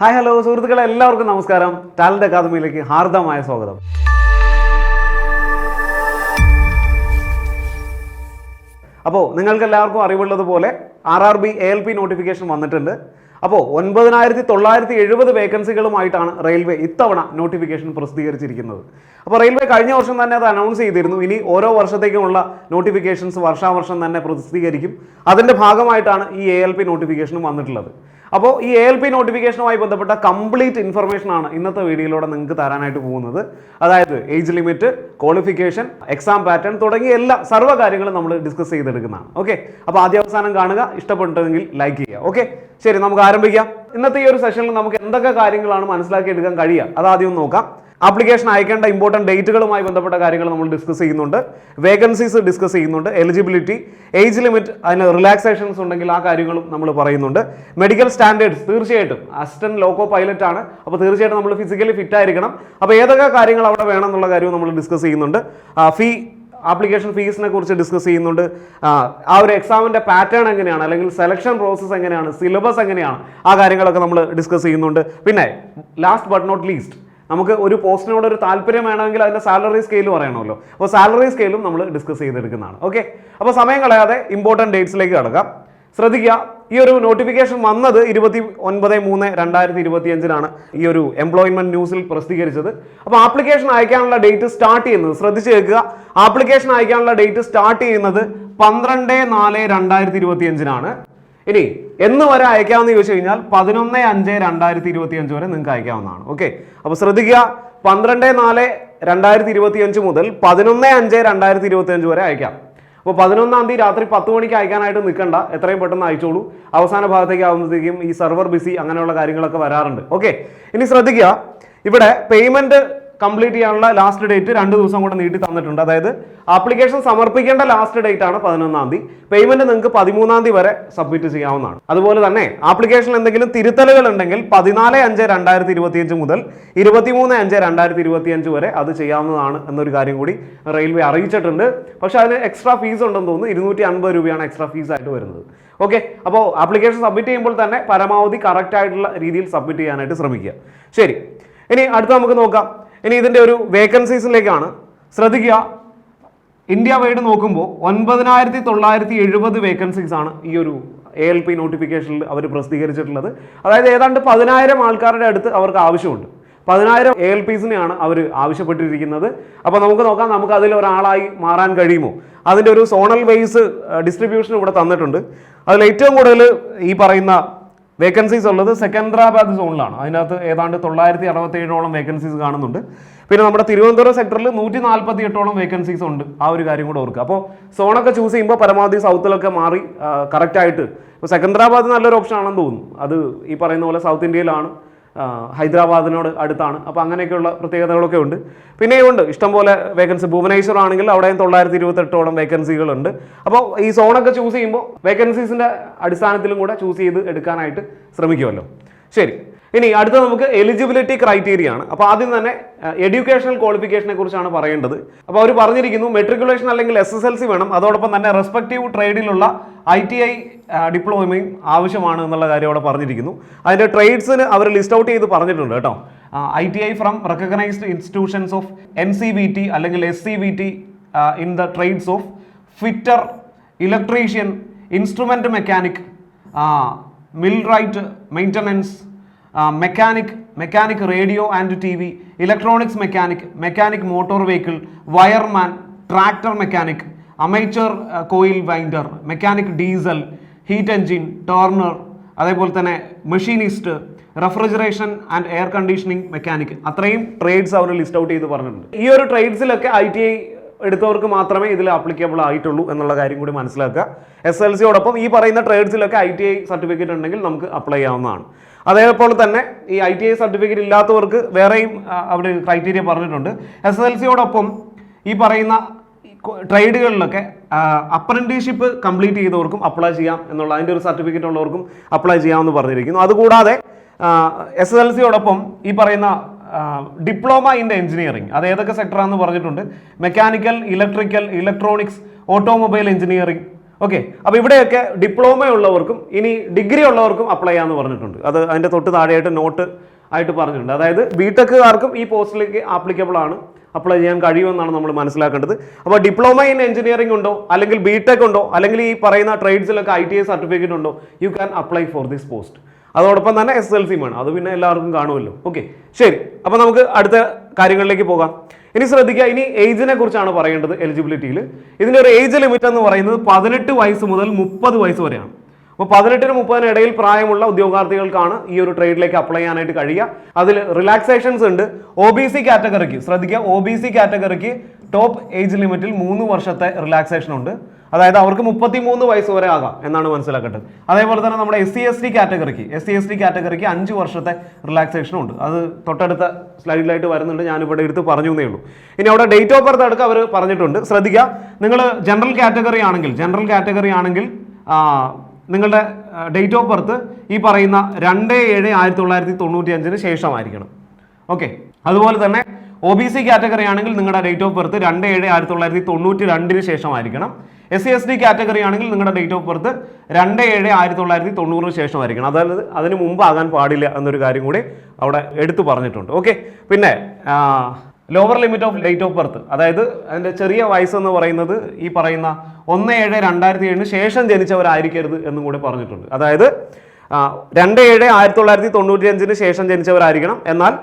Hi hello സുഹൃത്തുക്കളെ എല്ലാവർക്കും നമസ്കാരം. ടാലന്റ് അക്കാദമിയിലേക്ക് ഹാർദമായ സ്വാഗതം. അപ്പോൾ നിങ്ങൾക്ക് എല്ലാവർക്കും അറിവുള്ളതുപോലെ R R B A L P notification വന്നിട്ടുണ്ട്. അപ്പോൾ ഒൻപതിനായിരത്തി തൊള്ളായിരത്തി എഴുപത് വേക്കൻസികളുമായിട്ടാണ് റെയിൽവേ ഇത്തവണ നോട്ടിഫിക്കേഷൻ പ്രസിദ്ധീകരിച്ചിരിക്കുന്നത്. അപ്പോൾ റെയിൽവേ കഴിഞ്ഞ വർഷം തന്നെ അത് അനൗൺസ് ചെയ്തിരുന്നു. ഇനി ഓരോ വർഷത്തേക്കുമുള്ള നോട്ടിഫിക്കേഷൻസ് വർഷാവർഷം തന്നെ പ്രസിദ്ധീകരിക്കും. അതിന്റെ ഭാഗമായിട്ടാണ് ഈ എ എൽ പി നോട്ടിഫിക്കേഷനും വന്നിട്ടുള്ളത്. അപ്പോൾ ഈ എ എൽ പി നോട്ടിഫിക്കേഷനുമായി ബന്ധപ്പെട്ട കംപ്ലീറ്റ് ഇൻഫർമേഷൻ ആണ് ഇന്നത്തെ വീഡിയോയിലൂടെ നിങ്ങൾക്ക് തരാനായിട്ട് പോകുന്നത്. അതായത് age limit qualification exam pattern തുടങ്ങിയ എല്ലാ സർവ കാര്യങ്ങളും നമ്മൾ ഡിസ്കസ് ചെയ്തെടുക്കുന്നതാണ്. ഓക്കെ അപ്പോൾ ആദ്യ അവസാനം കാണുക. ഇഷ്ടപ്പെട്ടതെങ്കിൽ ലൈക്ക് ചെയ്യുക. ഓക്കെ ശരി നമുക്ക് ആരംഭിക്കാം. ഇന്നത്തെ ഈ ഒരു സെഷനിൽ നമുക്ക് എന്തൊക്കെ കാര്യങ്ങളാണ് മനസ്സിലാക്കി എടുക്കാൻ കഴിയുക അതാദ്യം നോക്കാം. ആപ്ലിക്കേഷൻ അയക്കേണ്ട ഇമ്പോർട്ടന്റ് ഡേറ്റുകളുമായി ബന്ധപ്പെട്ട കാര്യങ്ങൾ നമ്മൾ ഡിസ്കസ് ചെയ്യുന്നുണ്ട്. വേക്കൻസീസ് ഡിസ്കസ് ചെയ്യുന്നുണ്ട്. എലിജിബിലിറ്റി ഏജ് ലിമിറ്റ് അതിന് റിലാക്സേഷൻസ് ഉണ്ടെങ്കിൽ ആ കാര്യങ്ങളും നമ്മൾ പറയുന്നുണ്ട്. മെഡിക്കൽ സ്റ്റാൻഡേർഡ്സ് തീർച്ചയായിട്ടും. അസിസ്റ്റന്റ് ലോക്കോ പൈലറ്റ് ആണ്. അപ്പോൾ തീർച്ചയായിട്ടും നമ്മൾ ഫിസിക്കലി ഫിറ്റ് ആയിരിക്കണം. അപ്പോൾ ഏതൊക്കെ കാര്യങ്ങൾ അവിടെ വേണം എന്നുള്ള കാര്യവും നമ്മൾ ഡിസ്കസ് ചെയ്യുന്നുണ്ട്. ഫീ ആപ്ലിക്കേഷൻ ഫീസിനെ കുറിച്ച് ഡിസ്കസ് ചെയ്യുന്നുണ്ട്. ആ ഒരു എക്സാമിന്റെ പാറ്റേൺ എങ്ങനെയാണ്? അല്ലെങ്കിൽ സെലക്ഷൻ പ്രോസസ്സ് എങ്ങനെയാണ്? സിലബസ് എങ്ങനെയാണ്? ആ കാര്യങ്ങളൊക്കെ നമ്മൾ ഡിസ്കസ് ചെയ്യുന്നുണ്ട്. പിന്നെ ലാസ്റ്റ് ബട്ട് നോട്ട് ലീസ്റ്റ് നമുക്ക് ഒരു പോസ്റ്റിനോട് ഒരു താല്പര്യം വേണമെങ്കിൽ അതിന്റെ സാലറി സ്കെയിൽ പറയണമല്ലോ. അപ്പോൾ സാലറി സ്കെയിലും നമ്മൾ ഡിസ്കസ് ചെയ്തെടുക്കുന്നതാണ്. ഓക്കെ അപ്പോൾ സമയം കളയാതെ ഇമ്പോർട്ടന്റ് ഡേറ്റ്സിലേക്ക് കടക്കാം. ശ്രദ്ധിക്കുക ഈ ഒരു നോട്ടിഫിക്കേഷൻ വന്നത് ഇരുപത്തി ഒൻപത് മൂന്ന് രണ്ടായിരത്തി ഇരുപത്തി അഞ്ചിനാണ് ഈ ഒരു എംപ്ലോയ്മെന്റ് ന്യൂസിൽ പ്രസിദ്ധീകരിച്ചത്. അപ്പോൾ ആപ്ലിക്കേഷൻ അയക്കാനുള്ള ഡേറ്റ് സ്റ്റാർട്ട് ചെയ്യുന്നത് ശ്രദ്ധിച്ച് കേൾക്കുക. ആപ്ലിക്കേഷൻ അയക്കാനുള്ള ഡേറ്റ് സ്റ്റാർട്ട് ചെയ്യുന്നത് പന്ത്രണ്ട് നാല് രണ്ടായിരത്തി ഇരുപത്തി അഞ്ചിനാണ് ഇനി എന്ന് വരെ അയക്കാമെന്ന് ചോദിച്ചു കഴിഞ്ഞാൽ പതിനൊന്ന് അഞ്ച് രണ്ടായിരത്തി ഇരുപത്തി അഞ്ച് വരെ നിങ്ങൾക്ക് അയക്കാവുന്നതാണ്. ഓക്കെ അപ്പോൾ ശ്രദ്ധിക്കുക പന്ത്രണ്ട് നാല് രണ്ടായിരത്തി ഇരുപത്തി അഞ്ച് മുതൽ പതിനൊന്ന് അഞ്ച് രണ്ടായിരത്തി ഇരുപത്തി അഞ്ച് വരെ അയക്കാം. അപ്പോൾ പതിനൊന്നാം തീയതി രാത്രി പത്ത് മണിക്ക് അയക്കാനായിട്ട് നിൽക്കണ്ട. എത്രയും പെട്ടെന്ന് അയച്ചോളൂ. അവസാന ഭാഗത്തേക്ക് ആകുമ്പോഴത്തേക്കും ഈ സെർവർ ബിസി അങ്ങനെയുള്ള കാര്യങ്ങളൊക്കെ വരാറുണ്ട്. ഓക്കെ ഇനി ശ്രദ്ധിക്കുക ഇവിടെ പേയ്മെന്റ് കംപ്ലീറ്റ് ചെയ്യാനുള്ള ലാസ്റ്റ് ഡേറ്റ് രണ്ട് ദിവസം കൂടെ നീട്ടി തന്നിട്ടുണ്ട്. അതായത് ആപ്ലിക്കേഷൻ സമർപ്പിക്കേണ്ട ലാസ്റ്റ് ഡേറ്റ് ആണ് പതിനൊന്നാം തീയതി. പേയ്മെന്റ് നിങ്ങൾക്ക് പതിമൂന്നാം തീയതി വരെ സബ്മിറ്റ് ചെയ്യാവുന്നതാണ്. അതുപോലെ തന്നെ ആപ്ലിക്കേഷനിൽ എന്തെങ്കിലും തിരുത്തലുകൾ ഉണ്ടെങ്കിൽ പതിനാല് അഞ്ച് രണ്ടായിരത്തി ഇരുപത്തിയഞ്ച് മുതൽ ഇരുപത്തിമൂന്ന് അഞ്ച് രണ്ടായിരത്തി ഇരുപത്തിയഞ്ച് വരെ അത് ചെയ്യാവുന്നതാണ് എന്നൊരു കാര്യം കൂടി റെയിൽവേ അറിയിച്ചിട്ടുണ്ട്. പക്ഷേ അതിന് എക്സ്ട്രാ ഫീസ് ഉണ്ടെന്ന് തോന്നുന്നു. ഇരുന്നൂറ്റി അൻപത് രൂപയാണ് എക്സ്ട്രാ ഫീസ് ആയിട്ട് വരുന്നത്. ഓക്കെ അപ്പോൾ ആപ്ലിക്കേഷൻ സബ്മിറ്റ് ചെയ്യുമ്പോൾ തന്നെ പരമാവധി കറക്റ്റ് ആയിട്ടുള്ള രീതിയിൽ സബ്മിറ്റ് ചെയ്യാനായിട്ട് ശ്രമിക്കുക. ശരി. ഇനി അടുത്ത് നമുക്ക് നോക്കാം. ഇനി ഇതിന്റെ ഒരു വേക്കൻസീസിലേക്കാണ്. ശ്രദ്ധിക്കുക. ഇന്ത്യ വൈഡ് നോക്കുമ്പോൾ ഒൻപതിനായിരത്തി തൊള്ളായിരത്തി എഴുപത് വേക്കൻസീസ് ആണ് ഈ ഒരു എ എൽ പി നോട്ടിഫിക്കേഷനിൽ അവർ പ്രസിദ്ധീകരിച്ചിട്ടുള്ളത്. അതായത് ഏതാണ്ട് പതിനായിരം ആൾക്കാരുടെ അടുത്ത് അവർക്ക് ആവശ്യമുണ്ട്. പതിനായിരം എ എൽ പിസിനെയാണ് അവർ ആവശ്യപ്പെട്ടിരിക്കുന്നത്. അപ്പോൾ നമുക്ക് നോക്കാം നമുക്ക് അതിൽ ഒരാളായി മാറാൻ കഴിയുമോ? അതിന്റെ ഒരു സോണൽ വൈസ് ഡിസ്ട്രിബ്യൂഷൻ ഇവിടെ തന്നിട്ടുണ്ട്. അതിൽ ഏറ്റവും കൂടുതൽ ഈ പറയുന്ന വേക്കൻസീസ് ഉള്ളത് സെക്കൻദ്രാബാദ് സോണിലാണ്. അതിനകത്ത് ഏതാണ്ട് തൊള്ളായിരത്തി അറുപത്തി ഏഴോളം വേക്കൻസീസ് കാണുന്നുണ്ട്. പിന്നെ നമ്മുടെ തിരുവനന്തപുരം സെക്ടറിൽ നൂറ്റി നാൽപ്പത്തി എട്ടോളം വേക്കൻസീസ് ഉണ്ട്. ആ ഒരു കാര്യം കൂടെ ഓർക്കുക. അപ്പോൾ സോണൊക്കെ ചൂസ് ചെയ്യുമ്പോൾ പരമാവധി സൗത്തിലൊക്കെ മാറി കറക്റ്റായിട്ട് ഇപ്പോൾ സെക്കൻദ്രാബാദ് നല്ലൊരു ഓപ്ഷൻ ആണെന്ന് തോന്നുന്നു. അത് ഈ പറയുന്ന പോലെ സൗത്ത് ഇന്ത്യയിലാണ്. ഹൈദരാബാദിനോട് അടുത്താണ്. അപ്പോൾ അങ്ങനെയൊക്കെയുള്ള പ്രത്യേകതകളൊക്കെ ഉണ്ട്. പിന്നെയും ഉണ്ട് ഇഷ്ടംപോലെ വേക്കൻസി ഭുവനേശ്വർ ആണെങ്കിൽ അവിടെയും തൊള്ളായിരത്തി ഇരുപത്തെട്ടോളം വേക്കൻസികളുണ്ട് അപ്പോൾ ഈ സോണൊക്കെ ചൂസ് ചെയ്യുമ്പോൾ വേക്കൻസീസിന്റെ അടിസ്ഥാനത്തിലും കൂടെ ചൂസ് ചെയ്ത് എടുക്കാനായിട്ട് ശ്രമിക്കുമല്ലോ ശരി. ഇനി അടുത്ത നമുക്ക് എലിജിബിലിറ്റി ക്രൈറ്റീരിയ ആണ്. അപ്പോൾ ആദ്യം തന്നെ എഡ്യൂക്കേഷണൽ ക്വാളിഫിക്കേഷനെ കുറിച്ചാണ് പറയേണ്ടത്. അപ്പോൾ അവർ പറഞ്ഞിരിക്കുന്നു മെട്രിക്കുലേഷൻ അല്ലെങ്കിൽ എസ് എസ് എൽ സി വേണം. അതോടൊപ്പം തന്നെ റെസ്പെക്റ്റീവ് ട്രേഡിലുള്ള ഐ ടി ഐ ഡിപ്ലോമയും ആവശ്യമാണ് എന്നുള്ള കാര്യം അവിടെ പറഞ്ഞിരിക്കുന്നു. അതിന്റെ ട്രേഡ്സിന് അവർ ലിസ്റ്റ് ഔട്ട് ചെയ്ത് പറഞ്ഞിട്ടുണ്ട് കേട്ടോ. I T I from recognised institutions of N C B T അല്ലെങ്കിൽ S C B T in the trades of fitter electrician instrument mechanic millwright maintenance mechanic mechanic radio and T V electronics mechanic mechanic motor vehicle wireman tractor mechanic armature coil winder mechanic diesel heat engine turner അതേപോലെ തന്നെ machinist refrigeration and air conditioning mechanic അത്രയും trades അവർ list out ചെയ്ത് പറഞ്ഞിട്ടുണ്ട്. ഈ ഒരു ട്രേഡ്സിലൊക്കെ I T I എടുത്തവർക്ക് മാത്രമേ ഇതിൽ ആപ്ലിക്കബിൾ ആയിട്ടുള്ളൂ എന്നുള്ള കാര്യം കൂടി മനസ്സിലാക്കുക. എസ് എൽ സിയോടൊപ്പം ഈ പറയുന്ന ട്രേഡ്സിലൊക്കെ ഐ ടി ഐ സർട്ടിഫിക്കറ്റ് ഉണ്ടെങ്കിൽ നമുക്ക് അപ്ലൈ ചെയ്യാവുന്നതാണ്. അതേപോലെ തന്നെ ഈ ഐ ടി ഐ സർട്ടിഫിക്കറ്റ് ഇല്ലാത്തവർക്ക് വേറെയും അവർ ക്രൈറ്റീരിയ പറഞ്ഞിട്ടുണ്ട്. എസ് എൽ സിയോടൊപ്പം ഈ പറയുന്ന ട്രേഡുകളിലൊക്കെ അപ്രന്റീഷിപ്പ് കംപ്ലീറ്റ് ചെയ്തവർക്കും അപ്ലൈ ചെയ്യാം എന്നുള്ള അതിന്റെ ഒരു സർട്ടിഫിക്കറ്റ് ഉള്ളവർക്കും അപ്ലൈ ചെയ്യാമെന്ന് പറഞ്ഞിരിക്കുന്നു. അതുകൂടാതെ എസ് എസ് എൽ സിയോടൊപ്പം ഈ പറയുന്ന ഡിപ്ലോമ ഇൻ എഞ്ചിനീയറിംഗ് അത് ഏതൊക്കെ സെക്ടറാണെന്ന് പറഞ്ഞിട്ടുണ്ട്. Mechanical electrical electronics automobile engineering okay അപ്പോൾ ഇവിടെയൊക്കെ ഡിപ്ലോമ ഉള്ളവർക്കും ഇനി ഡിഗ്രി ഉള്ളവർക്കും അപ്ലൈ ചെയ്യാമെന്ന് പറഞ്ഞിട്ടുണ്ട്. അത് അതിന്റെ തൊട്ട് താഴെയായിട്ട് നോട്ട് ആയിട്ട് പറഞ്ഞിട്ടുണ്ട്. അതായത് ബിടെക്കുകാർക്കും ഈ പോസ്റ്റിലേക്ക് ആപ്ലിക്കബിൾ ആണ്. അപ്ലൈ ചെയ്യാൻ കഴിയുമെന്നാണ് നമ്മൾ മനസ്സിലാക്കേണ്ടത്. അപ്പോൾ ഡിപ്ലോമ ഇൻ എഞ്ചിനീയറിംഗ് ഉണ്ടോ? അല്ലെങ്കിൽ ബിടെക് ഉണ്ടോ? അല്ലെങ്കിൽ ഈ പറയുന്ന ട്രേഡ്സിലൊക്കെ ഐ ടി ഐ സർട്ടിഫിക്കറ്റ് ഉണ്ടോ? You can apply for this post അതോടൊപ്പം തന്നെ എസ് എൽ സിയും വേണം അത് പിന്നെ എല്ലാവർക്കും കാണുമല്ലോ. ഓക്കെ ശരി. അപ്പോൾ നമുക്ക് അടുത്ത കാര്യങ്ങളിലേക്ക് പോകാം. ഇനി ശ്രദ്ധിക്കുക ഇനി ഏജിനെ കുറിച്ചാണ് പറയേണ്ടത് എലിജിബിലിറ്റിയിൽ ഇതിന്റെ ഒരു ഏജ് ലിമിറ്റ് എന്ന് പറയുന്നത് പതിനെട്ട് വയസ്സ് മുതൽ മുപ്പത് വയസ്സ് വരെയാണ്. അപ്പോൾ പതിനെട്ടിന് മുപ്പതിന് ഇടയിൽ പ്രായമുള്ള ഉദ്യോഗാർത്ഥികൾക്കാണ് ഈ ഒരു ട്രേഡിലേക്ക് അപ്ലൈ ചെയ്യാനായിട്ട് കഴിയുക. അതിൽ റിലാക്സേഷൻസ് ഉണ്ട്. ഒ ബി സി കാറ്റഗറിക്ക് ശ്രദ്ധിക്കുക ഒ ബി സി കാറ്റഗറിക്ക് ടോപ്പ് ഏജ് ലിമിറ്റിൽ മൂന്ന് വർഷത്തെ റിലാക്സേഷൻ ഉണ്ട്. അതായത് അവർക്ക് മുപ്പത്തി മൂന്ന് വയസ്സ് വരെ ആകാം എന്നാണ് മനസ്സിലാക്കേണ്ടത്. അതേപോലെ തന്നെ നമ്മുടെ എസ് സി എസ് ടി കാറ്റഗറിക്ക് എസ് സി എസ് ടി കാറ്റഗറിക്ക് അഞ്ച് വർഷത്തെ റിലാക്സേഷനും ഉണ്ട്. അത് തൊട്ടടുത്ത സ്ലൈഡിലായിട്ട് വരുന്നുണ്ട്. ഞാനിവിടെ എടുത്ത് പറഞ്ഞു എന്നേ ഉള്ളൂ. ഇനി അവിടെ ഡേറ്റ് ഓഫ് ബർത്ത് അടക്കം അവർ പറഞ്ഞിട്ടുണ്ട്. ശ്രദ്ധിക്കുക. നിങ്ങൾ ജനറൽ കാറ്റഗറി ആണെങ്കിൽ ജനറൽ കാറ്റഗറി ആണെങ്കിൽ നിങ്ങളുടെ ഡേറ്റ് ഓഫ് ബർത്ത് ഈ പറയുന്ന രണ്ട് ഏഴ് ആയിരത്തി തൊള്ളായിരത്തി തൊണ്ണൂറ്റി അഞ്ചിന് ശേഷമായിരിക്കണം. ഓക്കെ അതുപോലെ തന്നെ ഒ ബി സി കാറ്റഗറി ആണെങ്കിൽ നിങ്ങളുടെ ഡേറ്റ് ഓഫ് ബർത്ത് രണ്ട് ഏഴ് ആയിരത്തി തൊള്ളായിരത്തി തൊണ്ണൂറ്റി രണ്ടിന് ശേഷമായിരിക്കണം. S C S D category ആണെങ്കിൽ നിങ്ങളുടെ ഡേറ്റ് ഓഫ് ബർത്ത് രണ്ട് ഏഴ് ആയിരത്തി തൊള്ളായിരത്തി തൊണ്ണൂറിന് ശേഷമായിരിക്കണം. അതായത് അതിന് മുമ്പ് ആകാൻ പാടില്ല എന്നൊരു കാര്യം കൂടി അവിടെ എടുത്തു പറഞ്ഞിട്ടുണ്ട്. ഓക്കെ പിന്നെ lower limit of date of birth അതായത് അതിന്റെ ചെറിയ വയസ്സ് എന്ന് പറയുന്നത് ഈ പറയുന്ന ഒന്ന് ഏഴ് രണ്ടായിരത്തി ഏഴിന് ശേഷം ജനിച്ചവരായിരിക്കരുത് എന്നും കൂടി പറഞ്ഞിട്ടുണ്ട്. അതായത് രണ്ട് ഏഴ് ആയിരത്തി തൊള്ളായിരത്തി തൊണ്ണൂറ്റി അഞ്ചിന് ശേഷം ജനിച്ചവരായിരിക്കണം. എന്നാൽ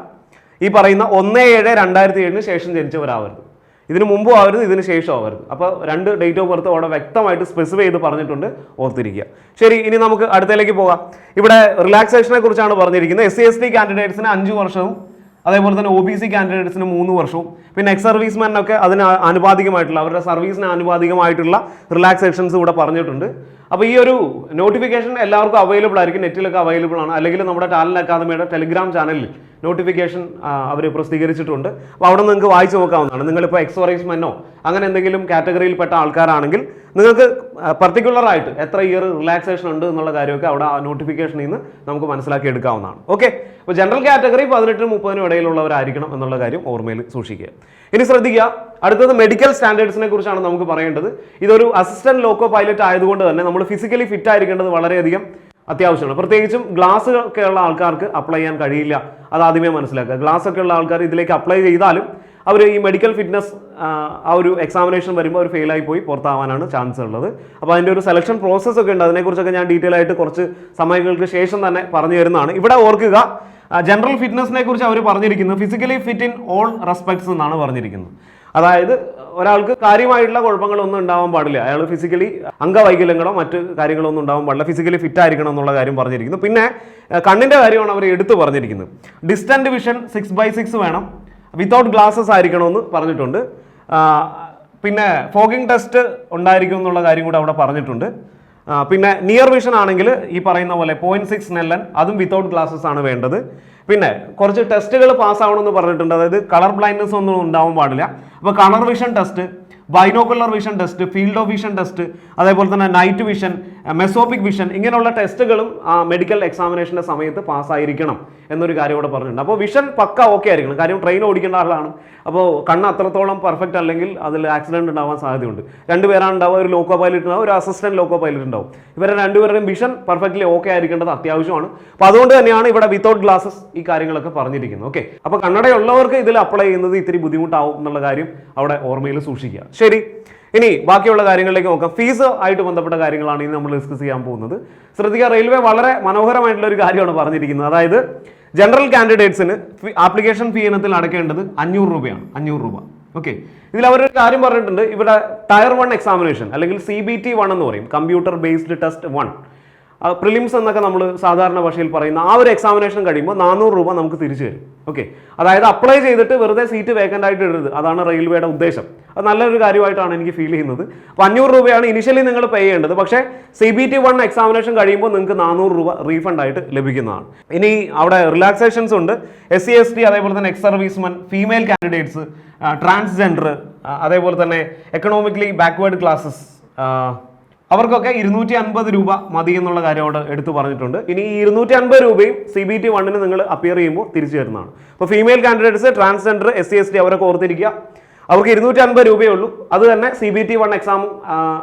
ഈ പറയുന്ന ഒന്ന് ഏഴ് രണ്ടായിരത്തി ഏഴിന് ശേഷം ജനിച്ചവരാവരുത്. ഇതിന് മുമ്പും ആവരുത് ഇതിന് ശേഷം ആവരുത്. അപ്പോൾ രണ്ട് ഡേറ്റ് ഓഫ് ബർത്ത് അവിടെ വ്യക്തമായിട്ട് സ്പെസിഫൈ ചെയ്ത് പറഞ്ഞിട്ടുണ്ട് ഓർത്തിരിക്കുക. ശരി ഇനി നമുക്ക് അടുത്തതിലേക്ക് പോകാം. ഇവിടെ റിലാക്സേഷനെ കുറിച്ചാണ് പറഞ്ഞിരിക്കുന്നത്. എസ് സി എസ് ടി കാൻഡിഡേറ്റ്സിന് അഞ്ച് വർഷവും അതേപോലെ തന്നെ ഒ ബി സി കാൻഡിഡേറ്റ്സിന് മൂന്ന് വർഷവും പിന്നെ എക്സ് സർവീസ്മാനൊക്കെ അതിന് ആനുപാതികമായിട്ടുള്ള അവരുടെ സർവീസിന് ആനുപാതികമായിട്ടുള്ള റിലാക്സേഷൻസ് ഇവിടെ പറഞ്ഞിട്ടുണ്ട്. അപ്പോൾ ഈ ഒരു നോട്ടിഫിക്കേഷൻ എല്ലാവർക്കും അവൈലബിൾ ആയിരിക്കും. നെറ്റിലൊക്കെ അവൈലബിൾ ആണ്. അല്ലെങ്കിൽ നമ്മുടെ ടാലന്റ് അക്കാദമിയുടെ ടെലിഗ്രാം ചാനലിൽ നോട്ടിഫിക്കേഷൻ അവർ പ്രസിദ്ധീകരിച്ചിട്ടുണ്ട്. അപ്പോൾ അവിടെ നിങ്ങൾക്ക് വായിച്ചു നോക്കാവുന്നതാണ്. നിങ്ങളിപ്പോൾ എക്സ് മെന്നോ അങ്ങനെ എന്തെങ്കിലും കാറ്റഗറിയിൽപ്പെട്ട ആൾക്കാരാണെങ്കിൽ നിങ്ങൾക്ക് പർട്ടിക്കുലർ ആയിട്ട് എത്ര ഇയർ റിലാക്സേഷൻ ഉണ്ട് എന്നുള്ള കാര്യമൊക്കെ അവിടെ നോട്ടിഫിക്കേഷനിൽ നിന്ന് നമുക്ക് മനസ്സിലാക്കി എടുക്കാവുന്നതാണ്. ഓക്കെ അപ്പോൾ ജനറൽ കാറ്റഗറി പതിനെട്ടിനും മുപ്പതിനും ഇടയിലുള്ളവരായിരിക്കണം എന്നുള്ള കാര്യം ഓർമ്മയിൽ സൂക്ഷിക്കുക. ഇനി ശ്രദ്ധിക്കുക അടുത്തത് മെഡിക്കൽ സ്റ്റാൻഡേർഡ്സിനെ കുറിച്ചാണ് നമുക്ക് പറയേണ്ടത്. ഇതൊരു അസിസ്റ്റന്റ് ലോക്കോ പൈലറ്റ് ആയതുകൊണ്ട് തന്നെ നമ്മൾ ഫിസിക്കലി ഫിറ്റ് ആയിരിക്കേണ്ടത് വളരെയധികം അത്യാവശ്യമാണ്. പ്രത്യേകിച്ചും ഗ്ലാസ് ഒക്കെ ഉള്ള ആൾക്കാർക്ക് അപ്ലൈ ചെയ്യാൻ കഴിയില്ല. അത് ആദ്യമേ മനസ്സിലാക്കുക. ഗ്ലാസ് ഒക്കെ ഉള്ള ആൾക്കാർ ഇതിലേക്ക് അപ്ലൈ ചെയ്താലും അവർ ഈ മെഡിക്കൽ ഫിറ്റ്നസ് ആ ഒരു എക്സാമിനേഷൻ വരുമ്പോൾ അവർ ഫെയിലായി പോയി പുറത്താവാനാണ് ചാൻസ് ഉള്ളത്. അപ്പോൾ അതിന്റെ ഒരു സെലക്ഷൻ പ്രോസസ്സ് ഒക്കെ ഉണ്ട്. അതിനെക്കുറിച്ചൊക്കെ ഞാൻ ഡീറ്റെയിൽ ആയിട്ട് കുറച്ച് സമയങ്ങൾക്ക് ശേഷം തന്നെ പറഞ്ഞു തരുന്നതാണ്. ഇവിടെ ഓർക്കുക ജനറൽ ഫിറ്റ്നസിനെ കുറിച്ച് അവർ പറഞ്ഞിരിക്കുന്നത് physically fit in all respects എന്നാണ് പറഞ്ഞിരിക്കുന്നത്. അതായത് ഒരാൾക്ക് കാര്യമായിട്ടുള്ള കുഴപ്പങ്ങളൊന്നും ഉണ്ടാവാൻ പാടില്ല. അയാൾ ഫിസിക്കലി അംഗവൈകല്യങ്ങളോ മറ്റ് കാര്യങ്ങളോ ഒന്നും ഉണ്ടാവാൻ പാടില്ല. ഫിസിക്കലി ഫിറ്റ് ആയിരിക്കണം എന്നുള്ള കാര്യം പറഞ്ഞിരിക്കുന്നു. പിന്നെ കണ്ണിന്റെ കാര്യമാണ് അവർ എടുത്തു പറഞ്ഞിരിക്കുന്നത്. Distant vision six by six വേണം. വിത്തൗട്ട് ഗ്ലാസസ് ആയിരിക്കണമെന്ന് പറഞ്ഞിട്ടുണ്ട്. പിന്നെ ഫോഗിങ് ടെസ്റ്റ് ഉണ്ടായിരിക്കും എന്നുള്ള കാര്യം കൂടെ അവിടെ പറഞ്ഞിട്ടുണ്ട്. പിന്നെ നിയർ വിഷൻ ആണെങ്കിൽ ഈ പറയുന്ന പോലെ പോയിന്റ് സിക്സ് നെല്ലൻ അതും വിത്തൗട്ട് ഗ്ലാസസ് ആണ് വേണ്ടത്. പിന്നെ കുറച്ച് ടെസ്റ്റുകൾ പാസ് എന്ന് പറഞ്ഞിട്ടുണ്ട്. അതായത് കളർ ബ്ലൈൻഡ്നെസ് ഒന്നും ഉണ്ടാവാൻ പാടില്ല. അപ്പോൾ colour vision test binocular vision test field of vision test അതേപോലെ തന്നെ നൈറ്റ് വിഷൻ മെസോപ്പിക് വിഷൻ ഇങ്ങനെയുള്ള ടെസ്റ്റുകളും മെഡിക്കൽ എക്സാമിനേഷന്റെ സമയത്ത് പാസ്സായിരിക്കണം എന്നൊരു കാര്യം ഇവിടെ പറഞ്ഞിട്ടുണ്ട്. അപ്പോൾ വിഷൻ പക്ക ഓക്കെ ആയിരിക്കണം. കാര്യം ട്രെയിൻ ഓടിക്കേണ്ട ആളാണ്. അപ്പോൾ കണ്ണ് അത്രത്തോളം പെർഫെക്റ്റ് അല്ലെങ്കിൽ അതിൽ ആക്സിഡന്റ് ഉണ്ടാവാൻ സാധ്യതയുണ്ട്. രണ്ടുപേരാണ് ഉണ്ടാവുക ഒരു ലോക്കോ പൈലറ്റ് ഉണ്ടാവും ഒരു അസിസ്റ്റന്റ് ലോക്കോ പൈലറ്റ് ഉണ്ടാവും. ഇവരെ രണ്ടുപേരുടെയും വിഷൻ പെർഫെക്റ്റ്ലി ഓക്കെ ആയിരിക്കേണ്ടത് അത്യാവശ്യമാണ്. അപ്പോൾ അതുകൊണ്ട് തന്നെയാണ് ഇവിടെ വിത്തൗട്ട് ഗ്ലാസസ് ഈ കാര്യങ്ങളൊക്കെ പറഞ്ഞിരിക്കുന്നത്. ഓക്കെ അപ്പോൾ കണ്ണടയുള്ളവർക്ക് ഇതിൽ അപ്ലൈ ചെയ്യുന്നത് ഇത്തിരി ബുദ്ധിമുട്ടാവും എന്നുള്ള കാര്യം അവിടെ ഓർമ്മയിൽ സൂക്ഷിക്കുക. ശരി. ഇനി ബാക്കിയുള്ള കാര്യങ്ങളിലേക്ക് നോക്കാം. ഫീസ് ആയിട്ട് ബന്ധപ്പെട്ട കാര്യങ്ങളാണ് ഇനി നമ്മൾ ഡിസ്കസ് ചെയ്യാൻ പോകുന്നത്. ശ്രദ്ധിക്കുക റെയിൽവേ വളരെ മനോഹരമായിട്ടുള്ള ഒരു കാര്യമാണ് പറഞ്ഞിരിക്കുന്നത്. അതായത് ജനറൽ കാൻഡിഡേറ്റ്സിന് ആപ്ലിക്കേഷൻ ഫീ ഇനത്തിൽ അടക്കേണ്ടത് അഞ്ഞൂറ് രൂപയാണ്. അഞ്ഞൂറ് രൂപ. ഓക്കെ ഇതിൽ അവരൊരു കാര്യം പറഞ്ഞിട്ടുണ്ട്. ഇവിടെ ടയർ വൺ എക്സാമിനേഷൻ അല്ലെങ്കിൽ സി ബി ടി വൺ എന്ന് പറയും. Computer based test one prelims എന്നൊക്കെ നമ്മൾ സാധാരണ ഭാഷയിൽ പറയുന്ന ആ ഒരു എക്സാമിനേഷൻ കഴിയുമ്പോൾ നാനൂറ് രൂപ നമുക്ക് തിരിച്ചു തരും. ഓക്കെ അതായത് അപ്ലൈ ചെയ്തിട്ട് വെറുതെ സീറ്റ് വേക്കന്റ് ആയിട്ട് ഇടരുത്. അതാണ് റെയിൽവേയുടെ ഉദ്ദേശം. അത് നല്ലൊരു കാര്യമായിട്ടാണ് എനിക്ക് ഫീൽ ചെയ്യുന്നത്. അപ്പോൾ അഞ്ഞൂറ് രൂപയാണ് ഇനിഷ്യലി നിങ്ങൾ പേ ചെയ്യേണ്ടത്. പക്ഷേ C B T one examination കഴിയുമ്പോൾ നിങ്ങൾക്ക് നാനൂറ് രൂപ റീഫണ്ട് ആയിട്ട് ലഭിക്കുന്നതാണ്. ഇനി അവിടെ റിലാക്സേഷൻസ് ഉണ്ട്. എസ് സി എസ് ടി അതേപോലെ തന്നെ ex servicemen female candidates transgender അതേപോലെ തന്നെ എക്കണോമിക്കലി ബാക്ക്വേർഡ് ക്ലാസ്സസ് അവർക്കൊക്കെ ഇരുന്നൂറ്റി അൻപത് രൂപ മതി എന്നുള്ള കാര്യം അവിടെ എടുത്തു പറഞ്ഞിട്ടുണ്ട്. ഇനി ഈ ഇരുന്നൂറ്റി അൻപത് രൂപയും സി ബി ടി വണ്ണിന് നിങ്ങൾ അപ്പിയർ ചെയ്യുമ്പോൾ തിരിച്ചു തരുന്നതാണ്. അപ്പോൾ female candidates transgender S C S T അവരൊക്കെ ഓർത്തിരിക്കുക. അവർക്ക് ഇരുന്നൂറ്റി അൻപത് രൂപയേ ഉള്ളൂ. അത് തന്നെ C B T one exam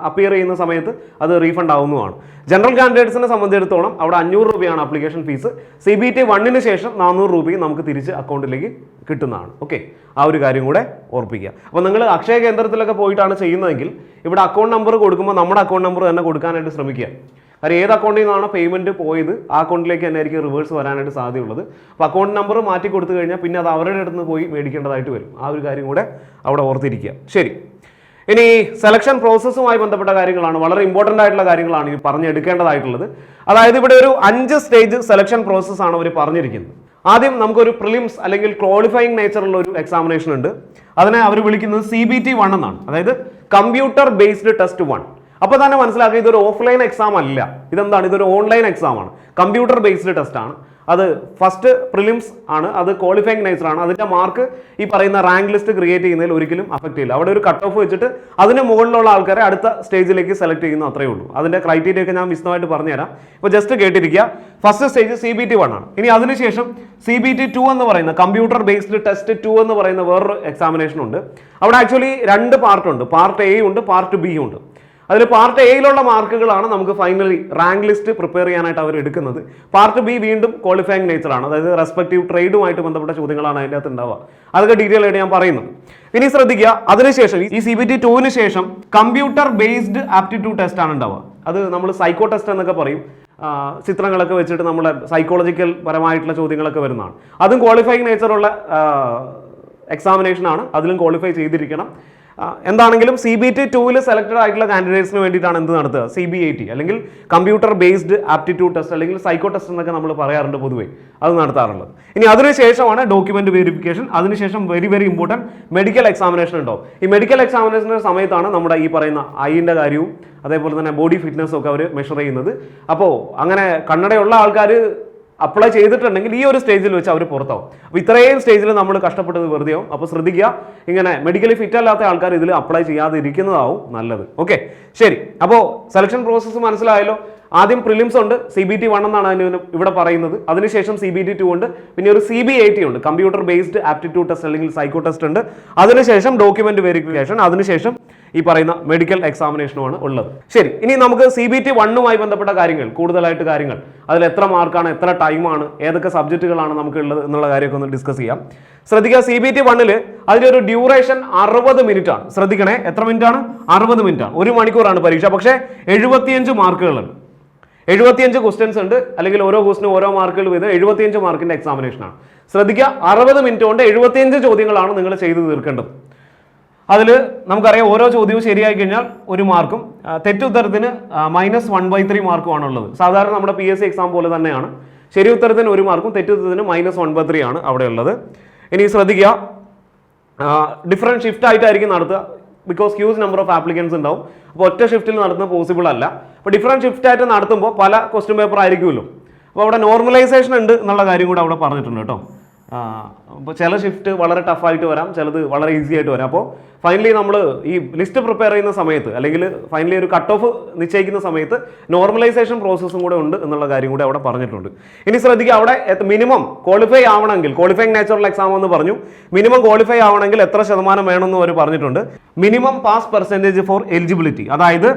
appear ചെയ്യുന്ന സമയത്ത് അത് റീഫണ്ട് ആവുന്നതാണ്. ജനറൽ കാൻഡിഡേറ്റ്സിനെ സംബന്ധിച്ചിടത്തോളം അവിടെ അഞ്ഞൂറ് രൂപയാണ് application fees C B T വണ്ണിന് ശേഷം നാനൂറ് രൂപയും നമുക്ക് തിരിച്ച് അക്കൗണ്ടിലേക്ക് കിട്ടുന്നതാണ്. ഓക്കെ ആ ഒരു കാര്യം കൂടെ ഓർപ്പിക്കുക. അപ്പോൾ നിങ്ങൾ അക്ഷയ കേന്ദ്രത്തിലൊക്കെ പോയിട്ടാണ് ചെയ്യുന്നതെങ്കിൽ ഇവിടെ അക്കൗണ്ട് നമ്പർ കൊടുക്കുമ്പോൾ നമ്മുടെ അക്കൗണ്ട് നമ്പർ തന്നെ കൊടുക്കാനായിട്ട് ശ്രമിക്കുക. കാര്യം ഏത് അക്കൗണ്ടിൽ നിന്നാണോ പേയ്മെന്റ് പോയത് ആ അക്കൗണ്ടിലേക്ക് തന്നെ ആയിരിക്കും റിവേഴ്സ് വരാനായിട്ട് സാധ്യതയുള്ളത്. അപ്പോൾ അക്കൗണ്ട് നമ്പർ മാറ്റി കൊടുത്തു കഴിഞ്ഞാൽ പിന്നെ അത് അവരുടെ അടുത്ത് നിന്ന് പോയി മേടിക്കേണ്ടതായിട്ട് വരും. ആ ഒരു കാര്യം കൂടെ അവിടെ ഓർത്തിരിക്കുക. ശരി. ഇനി സെലക്ഷൻ പ്രോസസ്സുമായി ബന്ധപ്പെട്ട കാര്യങ്ങളാണ്. വളരെ ഇമ്പോർട്ടന്റ് ആയിട്ടുള്ള കാര്യങ്ങളാണ് ഈ പറഞ്ഞെടുക്കേണ്ടതായിട്ടുള്ളത്. അതായത് ഇവിടെ ഒരു അഞ്ച് സ്റ്റേജ് സെലക്ഷൻ പ്രോസസ്സ് ആണ് അവർ പറഞ്ഞിരിക്കുന്നത്. ആദ്യം നമുക്കൊരു പ്രിലിംസ് അല്ലെങ്കിൽ ക്വാളിഫയിങ് നേച്ചറുള്ള ഒരു എക്സാമിനേഷൻ ഉണ്ട്. അതിനെ അവർ വിളിക്കുന്നത് സി ബി ടി വൺ എന്നാണ്. അതായത് കമ്പ്യൂട്ടർ ബേസ്ഡ് ടെസ്റ്റ് വൺ അപ്പോൾ തന്നെ മനസ്സിലാക്കുക ഇതൊരു ഓഫ്ലൈൻ എക്സാം അല്ല. ഇതെന്താണ്? ഇതൊരു ഓൺലൈൻ എക്സാം ആണ്. കമ്പ്യൂട്ടർ ബേസ്ഡ് ടെസ്റ്റ് ആണ്. അത് ഫസ്റ്റ് പ്രിലിംസ് ആണ് അത് ക്വാളിഫയിങ് നൈസർ ആണ്. അതിന്റെ മാർക്ക് ഈ പറയുന്ന റാങ്ക് ലിസ്റ്റ് ക്രിയേറ്റ് ചെയ്യുന്നതിൽ ഒരിക്കലും അഫക്റ്റ് ചെയ്യില്ല അവിടെ ഒരു കട്ട് ഓഫ് വെച്ചിട്ട് അതിന് മുകളിലുള്ള ആൾക്കാരെ അടുത്ത സ്റ്റേജിലേക്ക് സെലക്ട് ചെയ്യുന്നു അത്രേ ഉള്ളൂ. അതിന്റെ ക്രൈറ്റീരിയ ഒക്കെ ഞാൻ വിശദമായിട്ട് പറഞ്ഞുതരാം. ഇപ്പോൾ just കേട്ടിരിക്കുക. First stage C B T one ആണ്. ഇനി അതിനുശേഷം സി ബി ടി ടു എന്ന് പറയുന്ന കമ്പ്യൂട്ടർ ബേസ്ഡ് ടെസ്റ്റ് ടു എന്ന് പറയുന്ന വേറൊരു എക്സാമിനേഷൻ ഉണ്ട്. അവിടെ ആക്ച്വലി രണ്ട് പാർട്ട് ഉണ്ട്. പാർട്ട് എ ഉണ്ട് പാർട്ട് ബി ഉണ്ട്. അതിൽ പാർട്ട് എയിലുള്ള മാർക്കുകളാണ് നമുക്ക് ഫൈനലി റാങ്ക് ലിസ്റ്റ് പ്രിപ്പയർ ചെയ്യാനായിട്ട് അവർ എടുക്കുന്നത്. പാർട്ട് ബി വീണ്ടും ക്വാളിഫയിങ് നേച്ചറാണ് അതായത് റെസ്പെക്റ്റീവ് ട്രേഡുമായിട്ട് ബന്ധപ്പെട്ട ചോദ്യങ്ങളാണ് അതിന്റെ അകത്ത് ഉണ്ടാവുക. അതൊക്കെ ഡീറ്റെയിൽ ആയിട്ട് ഞാൻ പറയുന്നത്. ഇനി ശ്രദ്ധിക്കുക അതിനുശേഷം ഈ സി ബി ടി ടുവിന് ശേഷം കമ്പ്യൂട്ടർ ബേസ്ഡ് ആപ്റ്റിറ്റ്യൂഡ് ടെസ്റ്റ് ആണ് ഉണ്ടാവുക. അത് നമ്മൾ സൈക്കോ ടെസ്റ്റ് എന്നൊക്കെ പറയും. ചിത്രങ്ങളൊക്കെ വെച്ചിട്ട് നമ്മുടെ സൈക്കോളജിക്കൽ പരമായിട്ടുള്ള ചോദ്യങ്ങളൊക്കെ വരുന്നതാണ്. അതും ക്വാളിഫയിങ് നേച്ചറുള്ള എക്സാമിനേഷൻ ആണ്. അതിലും ക്വാളിഫൈ ചെയ്തിരിക്കണം. എന്താണെങ്കിലും സി ബി ടി ടൂവിൽ സെലക്ടഡ് ആയിട്ടുള്ള കാൻഡിഡേറ്റ്സിന് വേണ്ടിയിട്ടാണ് എന്ത് നടത്തുക? സി ബി ഐ ടി അല്ലെങ്കിൽ കമ്പ്യൂട്ടർ ബേസ്ഡ് ആപ്റ്റിറ്റ്യൂഡ് ടെസ്റ്റ് അല്ലെങ്കിൽ സൈക്കോ ടെസ്റ്റ് എന്നൊക്കെ നമ്മൾ പറയാറുണ്ട് പൊതുവേ. അത് നടത്താറുള്ളത്. ഇനി അതിനുശേഷമാണ് ഡോക്യുമെന്റ് വെരിഫിക്കേഷൻ അതിനുശേഷം very very important medical examination ഉണ്ടാവും ഈ മെഡിക്കൽ എക്സാമിനേഷന്റെ സമയത്താണ് നമ്മുടെ ഈ പറയുന്ന ഐന്റെ കാര്യവും അതേപോലെ തന്നെ ബോഡി ഫിറ്റ്നസ്സും ഒക്കെ അവർ മെഷർ ചെയ്യുന്നത്. അപ്പോൾ അങ്ങനെ കണ്ണടയുള്ള ആൾക്കാർ അപ്ലൈ ചെയ്തിട്ടുണ്ടെങ്കിൽ ഈ ഒരു സ്റ്റേജിൽ വെച്ച് അവർ പുറത്താവും. അപ്പോൾ ഇത്രയും സ്റ്റേജിൽ നമ്മൾ കഷ്ടപ്പെട്ടത് വെറുതെയാവും. അപ്പോൾ ശ്രദ്ധിക്കുക. ഇങ്ങനെ മെഡിക്കലി ഫിറ്റ് അല്ലാത്ത ആൾക്കാർ ഇതിൽ അപ്ലൈ ചെയ്യാതിരിക്കുന്നതാവും നല്ലത്. ഓക്കെ ശരി അപ്പോൾ സെലക്ഷൻ പ്രോസസ്സ് മനസ്സിലായല്ലോ. ആദ്യം പ്രിലിംസ് ഉണ്ട് സി ബി ടി വൺ എന്നാണ് അതിന് ഇവിടെ പറയുന്നത്. അതിനുശേഷം സി ബി ടി ടു ഉണ്ട് പിന്നെ ഒരു സി ബി ഐ ടി ഉണ്ട്. കമ്പ്യൂട്ടർ ബേസ്ഡ് ആപ്റ്റിറ്റ്യൂഡ് ടെസ്റ്റ് അല്ലെങ്കിൽ സൈക്കോ ടെസ്റ്റ് ഉണ്ട്. അതിനുശേഷം ഡോക്യുമെന്റ് വെരിഫിക്കേഷൻ അതിനുശേഷം ഈ പറയുന്ന മെഡിക്കൽ എക്സാമിനേഷനുമാണ് ഉള്ളത്. ശരി ഇനി നമുക്ക് സി ബി ടി വണ്ണുമായി ബന്ധപ്പെട്ട കാര്യങ്ങൾ കൂടുതലായിട്ട് കാര്യങ്ങൾ. അതിൽ എത്ര മാർക്കാണ് എത്ര ടൈമാണ് ഏതൊക്കെ സബ്ജക്റ്റുകളാണ് നമുക്ക് ഉള്ളത് എന്നുള്ള കാര്യമൊക്കെ ഒന്ന് ഡിസ്കസ് ചെയ്യാം. ശ്രദ്ധിക്കുക സി ബി ടി വണ്ണിൽ അതിലൊരു ഡ്യൂറേഷൻ അറുപത് മിനിറ്റ് ആണ് ശ്രദ്ധിക്കണേ എത്ര മിനിറ്റ് ആണ് അറുപത് മിനിറ്റ് ആണ് ഒരു മണിക്കൂറാണ് പരീക്ഷ. പക്ഷേ എഴുപത്തിയഞ്ച് മാർക്കുകളുണ്ട് എഴുപത്തിയഞ്ച് ക്വസ്റ്റ്യൻസ് ഉണ്ട്. അല്ലെങ്കിൽ ഓരോ ക്വസ്റ്റിനും ഓരോ മാർക്കുകൾ വീതം എഴുപത്തിയഞ്ച് മാർക്കിന്റെ എക്സാമിനേഷൻ ആണ്. ശ്രദ്ധിക്കുക അറുപത് മിനിറ്റ് കൊണ്ട് എഴുപത്തിയഞ്ച് ചോദ്യങ്ങളാണ് നിങ്ങൾ ചെയ്തു തീർക്കേണ്ടത്. അതിൽ നമുക്കറിയാം ഓരോ ചോദ്യവും ശരിയായി കഴിഞ്ഞാൽ ഒരു മാർക്കും തെറ്റുത്തരത്തിന് മൈനസ് വൺ ബൈ ത്രീ മാർക്കുമാണ് ഉള്ളത് സാധാരണ നമ്മുടെ പി എസ് സി എക്സാം പോലെ തന്നെയാണ്. ശരി ഉത്തരത്തിന് ഒരു മാർക്കും തെറ്റുത്തരത്തിന് മൈനസ് വൺ ബൈ ത്രീ ആണ് അവിടെ ഉള്ളത് ഇനി ശ്രദ്ധിക്കുക. ഡിഫറെന്റ് ഷിഫ്റ്റ് ആയിട്ടായിരിക്കും നടത്തുക. Because huge number of applicants ഉണ്ടാവും. അപ്പോൾ ഒറ്റ ഷിഫ്റ്റിൽ നടത്തുന്നത് പോസിബിൾ അല്ല. അപ്പോൾ ഡിഫറെന്റ് ഷിഫ്റ്റ് ആയിട്ട് നടത്തുമ്പോൾ പല ക്വസ്റ്റ്യൻ പേപ്പർ ആയിരിക്കുമല്ലോ. അപ്പോൾ അവിടെ നോർമലൈസേഷൻ ഉണ്ട് എന്നുള്ള കാര്യം കൂടെ അവിടെ പറഞ്ഞിട്ടുണ്ട് കേട്ടോ. അപ്പോൾ ചില ഷിഫ്റ്റ് വളരെ ടഫായിട്ട് വരാം ചിലത് വളരെ ഈസി ആയിട്ട് വരാം. അപ്പോൾ ഫൈനലി നമ്മൾ ഈ ലിസ്റ്റ് പ്രിപ്പയർ ചെയ്യുന്ന സമയത്ത് അല്ലെങ്കിൽ ഫൈനലി ഒരു കട്ട് ഓഫ് നിശ്ചയിക്കുന്ന സമയത്ത് നോർമലൈസേഷൻ പ്രോസസ്സും കൂടെ ഉണ്ട് എന്നുള്ള കാര്യം കൂടെ അവിടെ പറഞ്ഞിട്ടുണ്ട്. ഇനി ശ്രദ്ധിക്കുക അവിടെ മിനിമം ക്വാളിഫൈ ആവണമെങ്കിൽ ക്വാളിഫൈങ് നാച്ചുറൽ എക്സാം എന്ന് പറഞ്ഞു മിനിമം ക്വാളിഫൈ ആവണമെങ്കിൽ എത്ര ശതമാനം വേണമെന്ന് അവർ പറഞ്ഞിട്ടുണ്ട്. Minimum pass percentage for eligibility അതായത്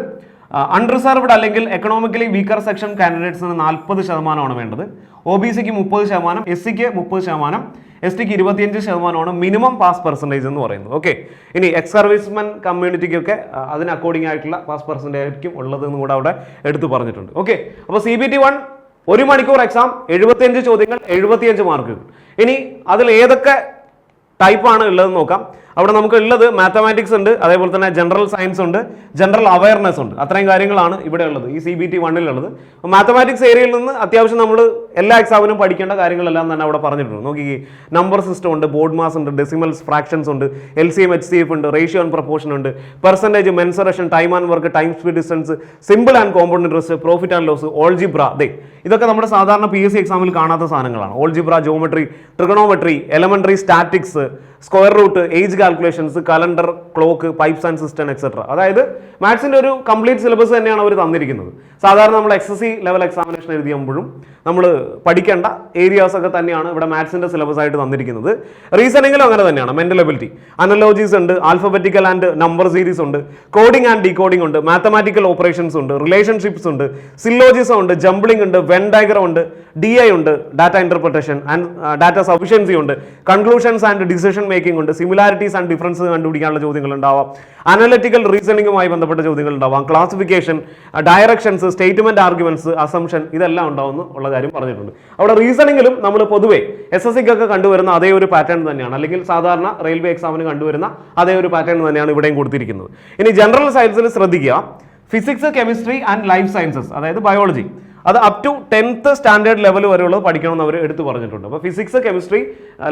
അൺറിസർവ്ഡ് അല്ലെങ്കിൽ എക്കണോമിക്കലി വീക്കർ സെക്ഷൻ കാൻഡിഡേറ്റ്സിന് നാൽപ്പത് ശതമാനമാണ് വേണ്ടത്. ഒ ബി സിക്ക് മുപ്പത് ശതമാനം എസ് സിക്ക് മുപ്പത് ശതമാനം എസ് ടിക്ക് ഇരുപത്തിയഞ്ച് ശതമാനമാണ് മിനിമം പാസ് പെർസെന്റേജ് എന്ന് പറയുന്നത്. ഓക്കെ ഇനി എക്സ് സർവീസ്മെൻ കമ്മ്യൂണിറ്റിക്കൊക്കെ അതിന് അക്കോർഡിംഗ് ആയിട്ടുള്ള പാസ് പെർസെന്റേജ് ആയിരിക്കും ഉള്ളതെന്ന് കൂടെ അവിടെ എടുത്തു പറഞ്ഞിട്ടുണ്ട്. ഓക്കെ അപ്പോൾ സി ബി ടി വൺ ഒരു മണിക്കൂർ എക്സാം എഴുപത്തിയഞ്ച് ചോദ്യങ്ങൾ എഴുപത്തിയഞ്ച് മാർക്ക് ഇനി അതിൽ ഏതൊക്കെ ടൈപ്പാണ് ഉള്ളതെന്ന് നോക്കാം. അവിടെ നമുക്ക് ഉള്ളത് മാത്തമാറ്റിക്സ് ഉണ്ട് അതേപോലെ തന്നെ ജനറൽ സയൻസ് ഉണ്ട് ജനറൽ അവയർനെസ് ഉണ്ട്. അത്രയും കാര്യങ്ങളാണ് ഇവിടെ ഉള്ളത് ഈ സി ബി ടി വണ്ണിലുള്ളത് മാത്തമാറ്റിക്സ് ഏരിയയിൽ നിന്ന് അത്യാവശ്യം നമ്മൾ എല്ലാ എക്സാമിനും പഠിക്കേണ്ട കാര്യങ്ങളെല്ലാം തന്നെ അവിടെ പറഞ്ഞിട്ടുണ്ട്. നോക്കി നമ്പർ സിസ്റ്റം ഉണ്ട് ബോർഡ് മാസ് ഉണ്ട് ഡെസിമൽസ് ഫ്രാക്ഷൻസ് ഉണ്ട് L C M H C F ഉണ്ട് റേഷ്യോ ആൻഡ് പ്രൊപ്പോർഷൻ ഉണ്ട് percentage mensuration time and work time speed distance simple and compound interest profit and loss algebra ദേ ഇതൊക്കെ നമ്മുടെ സാധാരണ P S C എക്സാമിൽ കാണാത്ത സാധനങ്ങളാണ്. Algebra geometry trigonometry elementary statics square root age calculations calendar clock pipes and cistern etcetera അതായത് മാത്സിന്റെ ഒരു complete syllabus തന്നെയാണ് അവർ തന്നിരിക്കുന്നത്. സാധാരണ നമ്മൾ ex S C level examination എഴുതിയുമ്പോഴും നമ്മൾ പഠിക്കേണ്ട ഏരിയാസ് ഒക്കെ തന്നെയാണ് ഇവിടെ മാത്സിന്റെ സിലബസ് ആയിട്ട് തന്നിരിക്കുന്നത്. റീസണിങ്ങിലും അങ്ങനെ തന്നെയാണ്. മെന്റൽ എബിലിറ്റി അനലോജീസ് ഉണ്ട് ആൽഫബറ്റിക്കൽ ആൻഡ് നമ്പർ സീരീസ് ഉണ്ട് കോഡിംഗ് ആൻഡ് ഡീകോഡിംഗ് ഉണ്ട് മാത്തമാറ്റിക്കൽ ഓപ്പറേഷൻസ് ഉണ്ട് റിലേഷൻഷിപ്സ് ഉണ്ട് സില്ലോജിസം ഉണ്ട് ജംബ്ലിംഗ് ഉണ്ട് വെൻ ഡയഗ്രം ഉണ്ട് ഡി ഐ ഉണ്ട് data interpretation and data sufficiency ഉണ്ട് കൺക്ലൂഷൻസ് ആൻഡ് ഡിസിഷൻ മേക്കിംഗ് ഉണ്ട് സിമിലാരിറ്റീസ് ആൻഡ് ഡിഫറൻസ് കണ്ടുപിടിക്കാനുള്ള ചോദ്യങ്ങൾ ഉണ്ടാവാം. അനലറ്റിക്കൽ റീസണിങ്ങുമായി ബന്ധപ്പെട്ട ചോദ്യങ്ങൾ ഉണ്ടാവാം. Classification directions statement arguments assumption ഇതെല്ലാം ഉണ്ടാവുമെന്ന് ഉള്ള കാര്യം പറഞ്ഞിട്ടുണ്ട്. അവിടെ റീസണിങ്ങിലും നമ്മൾ പൊതുവേ എസ് എസ് സിക്കൊക്കെ കണ്ടുവരുന്ന അതേ ഒരു പാറ്റേൺ തന്നെയാണ്. അല്ലെങ്കിൽ സാധാരണ റെയിൽവേ എക്സാമിന് കണ്ടുവരുന്ന അതേ ഒരു പാറ്റേൺ തന്നെയാണ് ഇവിടെയും കൊടുത്തിരിക്കുന്നത്. ഇനി ജനറൽ സയൻസിൽ ശ്രദ്ധിക്കുക. Physics chemistry and life sciences അതായത് ബയോളജി അത് up to tenth standard level വരെയുള്ളത് പഠിക്കണം എന്ന് അവർ എടുത്തു പറഞ്ഞിട്ടുണ്ട്. അപ്പോൾ physics chemistry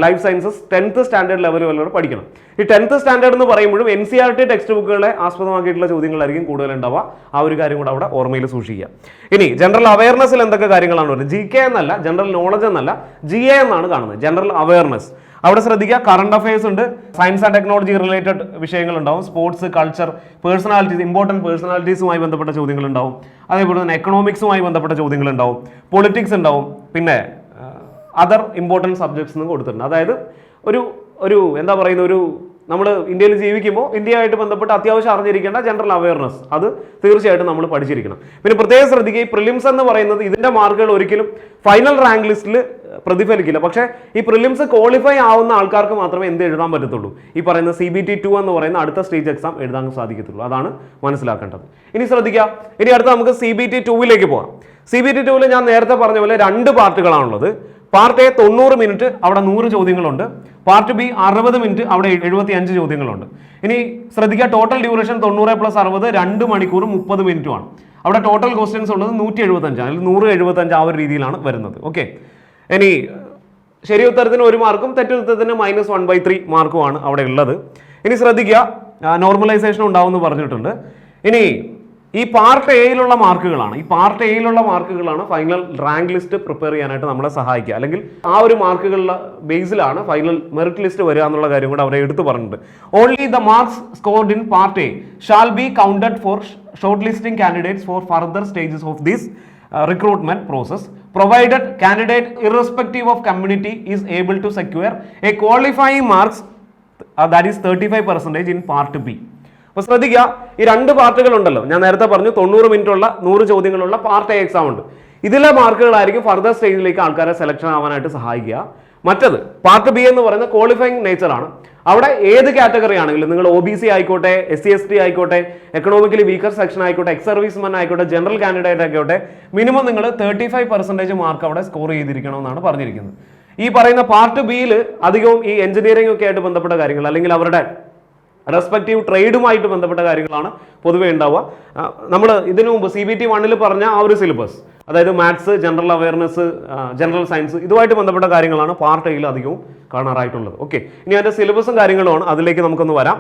life sciences tenth standard level വരെ പഠിക്കണം. ഈ ടെൻത്ത് സ്റ്റാൻഡേർഡ് എന്ന് പറയുമ്പോഴും N C R T text ബുക്കുകളെ ആസ്പദമാക്കിയിട്ടുള്ള ചോദ്യങ്ങളായിരിക്കും കൂടുതൽ ഉണ്ടാവുക ആ ഒരു കാര്യം കൂടെ അവിടെ ഓർമ്മയിൽ സൂക്ഷിക്കുക. ഇനി ജനറൽ അവയർനെസ്സിൽ എന്തൊക്കെ കാര്യങ്ങളാണ് വരുന്നത്? ജി കെ എന്നല്ല ജനറൽ നോളജ് എന്നല്ല ജി എ എന്നാണ് കാണുന്നത്. ജനറൽ അവയർനെസ് അവിടെ ശ്രദ്ധിക്കുക. കറണ്ട് അഫയേഴ്സ് ഉണ്ട്. സയൻസ് ആൻഡ് ടെക്നോളജി റിലേറ്റഡ് വിഷയങ്ങൾ ഉണ്ടാവും സ്പോർട്സ് കൾച്ചർ പേഴ്സണാലിറ്റീസ് ഇമ്പോർട്ടന്റ് പേഴ്സണാലിറ്റീസുമായി ബന്ധപ്പെട്ട ചോദ്യങ്ങൾ ഉണ്ടാവും അതേപോലെ തന്നെ എക്കണോമിക്സുമായി ബന്ധപ്പെട്ട ചോദ്യങ്ങൾ ഉണ്ടാവും പൊളിറ്റിക്സ് ഉണ്ടാവും. പിന്നെ അതർ ഇമ്പോർട്ടന്റ് സബ്ജക്ട്സ് എന്ന് കൊടുത്തിട്ടുണ്ട്. അതായത് ഒരു ഒരു എന്താ പറയുന്ന ഒരു നമ്മൾ ഇന്ത്യയിൽ ജീവിക്കുമ്പോൾ ഇന്ത്യയായിട്ട് ബന്ധപ്പെട്ട് അത്യാവശ്യം അറിഞ്ഞിരിക്കേണ്ട ജനറൽ അവയർനെസ് അത് തീർച്ചയായിട്ടും നമ്മൾ പഠിച്ചിരിക്കണം. പിന്നെ പ്രത്യേകം ശ്രദ്ധിക്കുക ഈ പ്രിലിംസ് എന്ന് പറയുന്നത് ഇതിന്റെ മാർക്കുകൾ ഒരിക്കലും ഫൈനൽ റാങ്ക് ലിസ്റ്റിൽ പ്രതിഫലിക്കില്ല. പക്ഷേ ഈ പ്രിലിംസ് ക്വാളിഫൈ ആവുന്ന ആൾക്കാർക്ക് മാത്രമേ എന്ത് എഴുതാൻ പറ്റത്തുള്ളൂ. ഈ പറയുന്ന സി ബി ടി ടു എന്ന് പറയുന്ന അടുത്ത സ്റ്റേജ് എക്സാം എഴുതാൻ സാധിക്കത്തുള്ളൂ. അതാണ് മനസ്സിലാക്കേണ്ടത്. ഇനി ശ്രദ്ധിക്കുക ഇനി അടുത്ത നമുക്ക് സി ബി ടി ടുവിലേക്ക് പോകാം. സി ബി ടി ടുവിൽ ഞാൻ നേരത്തെ പറഞ്ഞ പോലെ രണ്ട് പാർട്ടുകളാണുള്ളത് പാർട്ട് എ തൊണ്ണൂറ് മിനിറ്റ് അവിടെ നൂറ് ചോദ്യങ്ങളുണ്ട്. പാർട്ട് ബി അറുപത് മിനിറ്റ് അവിടെ എഴുപത്തി അഞ്ച് ചോദ്യങ്ങളുണ്ട്. ഇനി ശ്രദ്ധിക്കുക ടോട്ടൽ ഡ്യൂറേഷൻ തൊണ്ണൂറ് പ്ലസ് അറുപത് രണ്ട് മണിക്കൂർ മുപ്പത് മിനിറ്റുമാണ്. അവിടെ ടോട്ടൽ ക്വസ്റ്റ്യൻസ് ഉള്ളത് നൂറ്റി എഴുപത്തഞ്ച് അല്ലെങ്കിൽ നൂറ് എഴുപത്തഞ്ച് ആ ഒരു രീതിയിലാണ് വരുന്നത്. ഓക്കെ ഇനി ശരി ഉത്തരത്തിന് ഒരു മാർക്കും തെറ്റു ഉത്തരത്തിന് മൈനസ് വൺ ബൈ ത്രീ മാർക്കുമാണ് അവിടെ ഉള്ളത്. ഇനി ശ്രദ്ധിക്കുക നോർമലൈസേഷൻ ഉണ്ടാവും എന്ന് പറഞ്ഞിട്ടുണ്ട്. ഇനി ഈ പാർട്ട് എയിലുള്ള മാർക്കുകളാണ്. ഈ പാർട്ട് എയിലുള്ള മാർക്കുകളാണ് ഫൈനൽ റാങ്ക് ലിസ്റ്റ് പ്രിപ്പയർ ചെയ്യാനായിട്ട് നമ്മളെ സഹായിക്കുക. അല്ലെങ്കിൽ ആ ഒരു മാർക്കുകളുടെ ബേസിലാണ് ഫൈനൽ മെറിറ്റ് ലിസ്റ്റ് വരിക എന്നുള്ള കാര്യം കൂടെ അവരെ എടുത്തു പറഞ്ഞിട്ടുണ്ട്. Only the marks scored in part A shall be counted for short listing candidates for further stages of this recruitment process provided candidate irrespective of community is able to secure a qualifying marks that is thirty five percentage in part B അപ്പോൾ ശ്രദ്ധിക്കുക ഈ രണ്ട് പാർട്ടുകൾ ഉണ്ടല്ലോ ഞാൻ നേരത്തെ പറഞ്ഞു തൊണ്ണൂറ് minute ഉള്ള നൂറ് ചോദ്യങ്ങളുള്ള പാർട്ട് എ എക്സാം ഉണ്ട്. ഇതിലെ മാർക്കുകളായിരിക്കും ഫർദർ സ്റ്റേജിലേക്ക് ആൾക്കാരെ സെലക്ഷൻ ആവാനായിട്ട് സഹായിക്കുക. മറ്റത് പാർട്ട് ബി എന്ന് പറയുന്ന ക്വാളിഫയിങ് നേച്ചറാണ് അവിടെ ഏത് കാറ്റഗറി ആണെങ്കിലും നിങ്ങൾ ഒ ബി സി ആയിക്കോട്ടെ എസ് സി എസ് ടി ആയിക്കോട്ടെ എക്കണോമിക്കലി വീക്കർ സെക്ഷൻ ആയിക്കോട്ടെ എക്സ് സർവീസ്മാൻ ആയിക്കോട്ടെ ജനറൽ കാൻഡിഡേറ്റ് ആയിക്കോട്ടെ മിനിമം നിങ്ങൾ തേർട്ടി ഫൈവ് പെർസെന്റേജ് മാർക്ക് അവിടെ സ്കോർ ചെയ്തിരിക്കണമെന്നാണ് പറഞ്ഞിരിക്കുന്നത്. ഈ പറയുന്ന പാർട്ട് ബിയിൽ അധികവും ഈ എഞ്ചിനീയറിംഗ് ഒക്കെ ആയിട്ട് ബന്ധപ്പെട്ട കാര്യങ്ങൾ അല്ലെങ്കിൽ അവരുടെ റെസ്പെക്റ്റീവ് ട്രേഡുമായിട്ട് ബന്ധപ്പെട്ട കാര്യങ്ങളാണ് പൊതുവേ ഉണ്ടാവുക. നമ്മൾ ഇതിനു മുമ്പ് സി ബി ടി വണ്ണിൽ പറഞ്ഞ ആ ഒരു സിലബസ് അതായത് maths general awareness general science ഇതുമായിട്ട് ബന്ധപ്പെട്ട കാര്യങ്ങളാണ് പാർട്ട് എയിൽ അധികവും കാണാറായിട്ടുള്ളത്. ഓക്കെ ഇനി അതിന്റെ സിലബസും കാര്യങ്ങളുമാണ്. അതിലേക്ക് നമുക്കൊന്ന് വരാം.